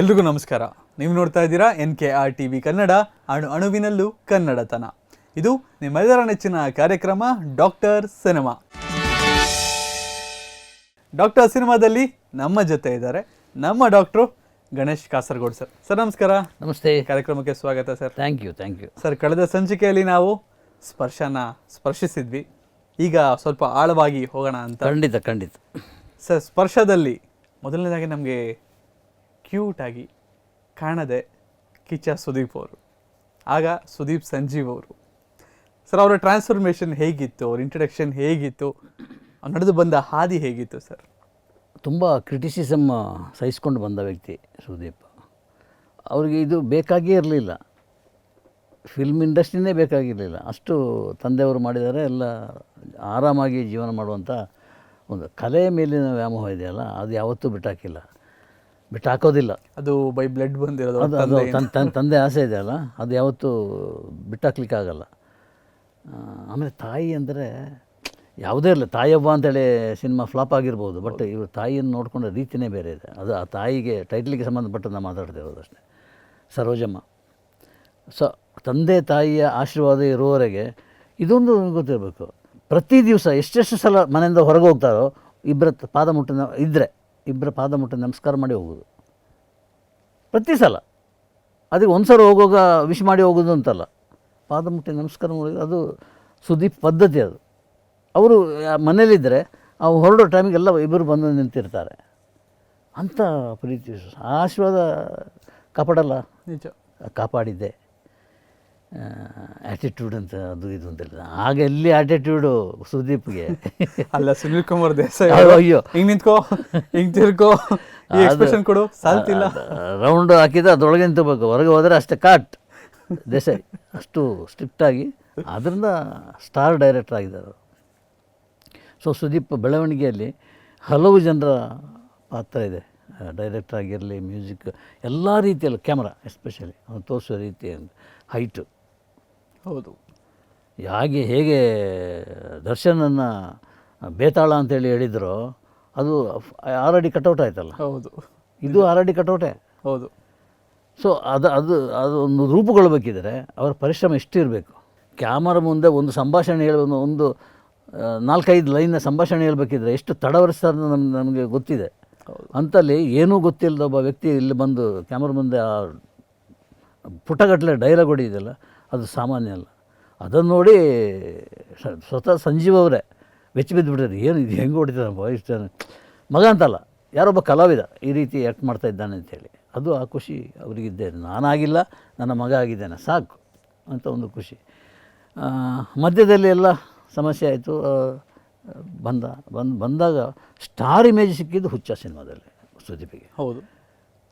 ಎಲ್ರಿಗೂ ನಮಸ್ಕಾರ. ನೀವು ನೋಡ್ತಾ ಇದ್ದೀರಾ N K R T V Kannada ಅಣು ಅಣುವಿನಲ್ಲೂ ಕನ್ನಡತನ. ಇದು ನಿಮ್ಮೆಲ್ಲರ ನೆಚ್ಚಿನ ಕಾರ್ಯಕ್ರಮ ಡಾಕ್ಟರ್ ಸಿನಿಮಾ. ಡಾಕ್ಟರ್ ಸಿನಿಮಾದಲ್ಲಿ ನಮ್ಮ ಜೊತೆ ಇದ್ದಾರೆ ನಮ್ಮ doctor Ganesh Kasaragod sir. Sir ನಮಸ್ಕಾರ. ನಮಸ್ತೆ. ಕಾರ್ಯಕ್ರಮಕ್ಕೆ ಸ್ವಾಗತ sir. Thank you thank you sir ಕಳೆದ ಸಂಚಿಕೆಯಲ್ಲಿ ನಾವು ಸ್ಪರ್ಶನ ಸ್ಪರ್ಶಿಸಿದ್ವಿ. ಈಗ ಸ್ವಲ್ಪ ಆಳವಾಗಿ ಹೋಗೋಣ ಅಂತ. ಖಂಡಿತ ಖಂಡಿತ. ಸರ್ ಸ್ಪರ್ಶದಲ್ಲಿ ಮೊದಲನೇದಾಗಿ ನಮಗೆ ಕ್ಯೂಟ್ ಆಗಿ ಕಾಣದೆ ಕಿಚ್ಚ ಸುದೀಪ್ ಅವರು. ಆಗ ಸುದೀಪ್ ಸಂಜೀವ್ ಅವರು. ಸರ್, ಅವರ ಟ್ರಾನ್ಸ್ಫಾರ್ಮೇಷನ್ ಹೇಗಿತ್ತು? ಅವ್ರ ಇಂಟ್ರಡಕ್ಷನ್ ಹೇಗಿತ್ತು? ನಡೆದು ಬಂದ ಹಾದಿ ಹೇಗಿತ್ತು ಸರ್? ತುಂಬ ಕ್ರಿಟಿಸಿಸಮ್ ಸಹಿಸ್ಕೊಂಡು ಬಂದ ವ್ಯಕ್ತಿ ಸುದೀಪ್. ಅವ್ರಿಗೆ ಇದು ಬೇಕಾಗೇ ಇರಲಿಲ್ಲ. ಫಿಲ್ಮ್ ಇಂಡಸ್ಟ್ರಿನೇ ಬೇಕಾಗಿರಲಿಲ್ಲ ಅಷ್ಟು ತಂದೆಯವರು ಮಾಡಿದ್ದಾರೆ. ಎಲ್ಲ ಆರಾಮಾಗಿ ಜೀವನ ಮಾಡುವಂಥ ಒಂದು ಕಲೆಯ ಮೇಲಿನ ವ್ಯಾಮೋಹ ಇದೆಯಲ್ಲ, ಅದು ಯಾವತ್ತೂ ಬಿಟ್ಟಾಕಿಲ್ಲ. ಬಿಟ್ಟಾಕೋದಿಲ್ಲ ಅದು ಬೈ ಬ್ಲಡ್ ಬಂದಿರೋದು ಅದು ಅದು ತನ್ನ ತನ್ನ ತಂದೆ ಆಸೆ ಇದೆ ಅಲ್ಲ? ಅದು ಯಾವತ್ತೂ ಬಿಟ್ಟಾಕ್ಲಿಕ್ಕೆ ಆಗಲ್ಲ. ಆಮೇಲೆ ತಾಯಿ ಅಂದರೆ ಯಾವುದೇ ಇರಲಿ ತಾಯವ್ವ ಅಂತೇಳಿ ಸಿನಿಮಾ ಫ್ಲಾಪ್ ಆಗಿರ್ಬೋದು ಬಟ್ ಇವರು ತಾಯಿಯನ್ನು ನೋಡಿಕೊಂಡ ರೀತಿನೇ ಬೇರೆ ಇದೆ. ಅದು ಆ ತಾಯಿಗೆ ಟೈಟ್ಲಿಗೆ ಸಂಬಂಧಪಟ್ಟು ನಾವು ಮಾತಾಡ್ತಿರೋದು ಅಷ್ಟೇ. ಸರೋಜಮ್ಮ. ಸೊ ತಂದೆ ತಾಯಿಯ ಆಶೀರ್ವಾದ ಇರುವವರೆಗೆ ಇದೊಂದು ಗೊತ್ತಿರಬೇಕು. ಪ್ರತಿ ದಿವಸ ಎಷ್ಟೆಷ್ಟು ಸಲ ಮನೆಯಿಂದ ಹೊರಗೆ ಹೋಗ್ತಾರೋ ಇಬ್ಬರ ಪಾದ ಮುಟ್ಟಿನ ಇದ್ದರೆ ಇಬ್ಬರ ಪಾದ ಮುಟ್ಟ ನಮಸ್ಕಾರ ಮಾಡಿ ಹೋಗೋದು. ಪ್ರತಿ ಸಲ. ಅದಕ್ಕೆ ಒಂದು ಸಲ ಹೋಗುವಾಗ ವಿಶ್ ಮಾಡಿ ಹೋಗೋದು ಅಂತಲ್ಲ. ಪಾದ ಮುಟ್ಟಿ ನಮಸ್ಕಾರ ಮಾಡಿ ಅದು ಸುದೀಪ್ ಪದ್ಧತಿ ಅದು. ಅವರು ಮನೇಲಿದ್ದರೆ ಅವು ಹೊರಡೋ ಟೈಮಿಗೆಲ್ಲ ಇಬ್ಬರು ಬಂದು ನಿಂತಿರ್ತಾರೆ. ಅಂಥ ಪ್ರೀತಿ ಆಶೀರ್ವಾದ ಕಾಪಾಡಲ್ಲ? ನಿಜ. ಕಾಪಾಡಿದ್ದೆ. ಆ್ಯಟಿಟ್ಯೂಡ್ ಅಂತ ಅದು ಇದು ಅಂತಿಲ್ಲ. ಆಗ ಎಲ್ಲಿ ಆ್ಯಟಿಟ್ಯೂಡು ಸುದೀಪ್ಗೆ? ಅಲ್ಲ ಸುನಿಲ್ ಕುಮಾರ್ ದೇಸಾಯಿ ಅಯ್ಯೋ, ಹಿಂಗೆ ನಿಂತ್ಕೋ ಹಿಂಗೆ ತಿರ್ಕೋ ಎಕ್ಸ್ಪ್ರೆಷನ್ ಕೊಡು ಸಾಲ್ತಿಲ್ಲ ರೌಂಡ್ ಹಾಕಿದ ಅದೊಳಗೆ ನಿಂತಬೇಕು ಹೊರಗೆ ಹೋದರೆ ಅಷ್ಟೇ ಕಾಟ್ ದೇಸಾಯಿ ಅಷ್ಟು ಸ್ಟ್ರಿಕ್ಟಾಗಿ ಅದರಿಂದ ಸ್ಟಾರ್ ಡೈರೆಕ್ಟರ್ ಆಗಿದ್ದಾರೆ ಸೊ ಸುದೀಪ್ ಬೆಳವಣಿಗೆಯಲ್ಲಿ ಹಲವು ಜನರ ಪಾತ್ರ ಇದೆ. ಡೈರೆಕ್ಟರ್ ಆಗಿರಲಿ ಮ್ಯೂಸಿಕ್ ಎಲ್ಲ ರೀತಿಯಲ್ಲೂ ಕ್ಯಾಮ್ರಾ ಎಸ್ಪೆಷಲಿ ಅವನು ತೋರಿಸೋ ರೀತಿ ಹೈಟು ಹೌದು. ಹಾಗೆ ಹೇಗೆ ದರ್ಶನನ್ನು ಬೇತಾಳ ಅಂತೇಳಿ ಹೇಳಿದ್ರು ಅದು ಆಲ್ರೆಡಿ ಕಟೌಟ್ ಆಯ್ತಲ್ಲ? ಹೌದು. ಇದು ಆಲ್ರೆಡಿ ಕಟೌಟೆ? ಹೌದು. ಸೊ ಅದು ಅದು ಅದೊಂದು ಒಂದು ರೂಪುಗೊಳ್ಬೇಕಿದ್ರೆ ಅವರ ಪರಿಶ್ರಮ ಎಷ್ಟಿರಬೇಕು? ಕ್ಯಾಮರ ಮುಂದೆ ಒಂದು ಸಂಭಾಷಣೆ ಹೇಳ ಒಂದು ನಾಲ್ಕೈದು ಲೈನ್ನ ಸಂಭಾಷಣೆ ಹೇಳಬೇಕಿದ್ರೆ ಎಷ್ಟು ತಡವರಿಸ್ತಾರೆ ನಮ್ಗೆ ನಮಗೆ ಗೊತ್ತಿದೆ. ಅಂತಲ್ಲಿ ಏನೂ ಗೊತ್ತಿಲ್ಲದ ಒಬ್ಬ ವ್ಯಕ್ತಿ ಇಲ್ಲಿ ಬಂದು ಕ್ಯಾಮ್ರ ಮುಂದೆ ಆ ಪುಟಗಟ್ಟಲೆ ಡೈಲಾಗ್ ಹೊಡಿದೆಯಲ್ಲ ಅದು ಸಾಮಾನ್ಯ ಅಲ್ಲ. ಅದನ್ನು ನೋಡಿ ಸ್ವತಃ ಸಂಜೀವ್ ಅವರೇ ಬೆಚ್ಚಿ ಬಿದ್ದುಬಿಟ್ಟಾರೆ ಏನು ಇದು ಹೆಂಗೆ ಹೊಡಿತಾರೆ ಇಷ್ಟು ಮಗ ಅಂತಲ್ಲ ಯಾರೊಬ್ಬ ಕಲಾವಿದ ಈ ರೀತಿ ಆ್ಯಕ್ಟ್ ಮಾಡ್ತಾ ಇದ್ದಾನೆ ಅಂತೇಳಿ ಅದು ಆ ಖುಷಿ ಅವರಿಗಿದ್ದೆ. ನಾನಾಗಿಲ್ಲ ನನ್ನ ಮಗ ಆಗಿದ್ದೇನೆ ಸಾಕು ಅಂತ ಒಂದು ಖುಷಿ. ಮಧ್ಯದಲ್ಲಿ ಎಲ್ಲ ಸಮಸ್ಯೆ ಆಯಿತು. ಬಂದ ಬಂದು ಬಂದಾಗ ಸ್ಟಾರ್ ಇಮೇಜ್ ಸಿಕ್ಕಿದ್ದು ಹುಚ್ಚ ಸಿನಿಮಾದಲ್ಲಿ ಸುದೀಪಿಗೆ. ಹೌದು.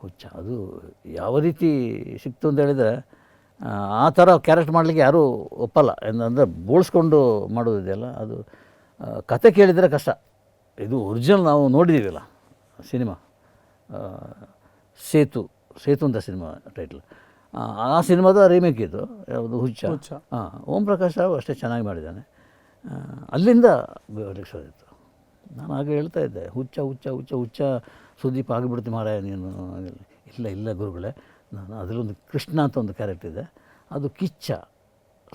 ಹುಚ್ಚ ಅದು ಯಾವ ರೀತಿ ಸಿಕ್ತು ಅಂತ ಹೇಳಿದರೆ ಆ, ಥರ ಕ್ಯಾರೆಕ್ಟ್ ಮಾಡಲಿಕ್ಕೆ ಯಾರೂ ಒಪ್ಪಲ್ಲ. ಅಂದರೆ ಬೋಳ್ಸ್ಕೊಂಡು ಮಾಡೋದಿದೆಯಲ್ಲ ಅದು ಕತೆ ಕೇಳಿದರೆ ಕಷ್ಟ. ಇದು ಒರಿಜಿನಲ್ ನಾವು ನೋಡಿದ್ದೀವಲ್ಲ ಸಿನಿಮಾ. ಸೇತು ಸೇತು ಅಂತ ಸಿನಿಮಾ ಟೈಟ್ಲ್. ಆ ಸಿನಿಮಾದ ರೀಮೇಕ್ ಇದು ಯಾವುದು ಹುಚ್ಚ. ಹುಚ್ಚ. ಹಾಂ ಓಂ ಪ್ರಕಾಶ್ ರಾವ್ ಅಷ್ಟೇ ಚೆನ್ನಾಗಿ ಮಾಡಿದ್ದಾನೆ. ಅಲ್ಲಿಂದ ನಾನು ಆಗ ಹೇಳ್ತಾ ಇದ್ದೆ ಹುಚ್ಚ ಹುಚ್ಚ ಹುಚ್ಚ ಹುಚ್ಚ ಸುದೀಪ್ ಆಗಿಬಿಡ್ತು ಮಾರಾಯ ನೀನು ಇಲ್ಲ ಇಲ್ಲ ಗುರುಗಳೇ. ನಾನು ಅದರೊಂದು ಕೃಷ್ಣ ಅಂತ ಒಂದು ಕ್ಯಾರೆಕ್ಟರ್ ಇದೆ. ಅದು ಕಿಚ್ಚ.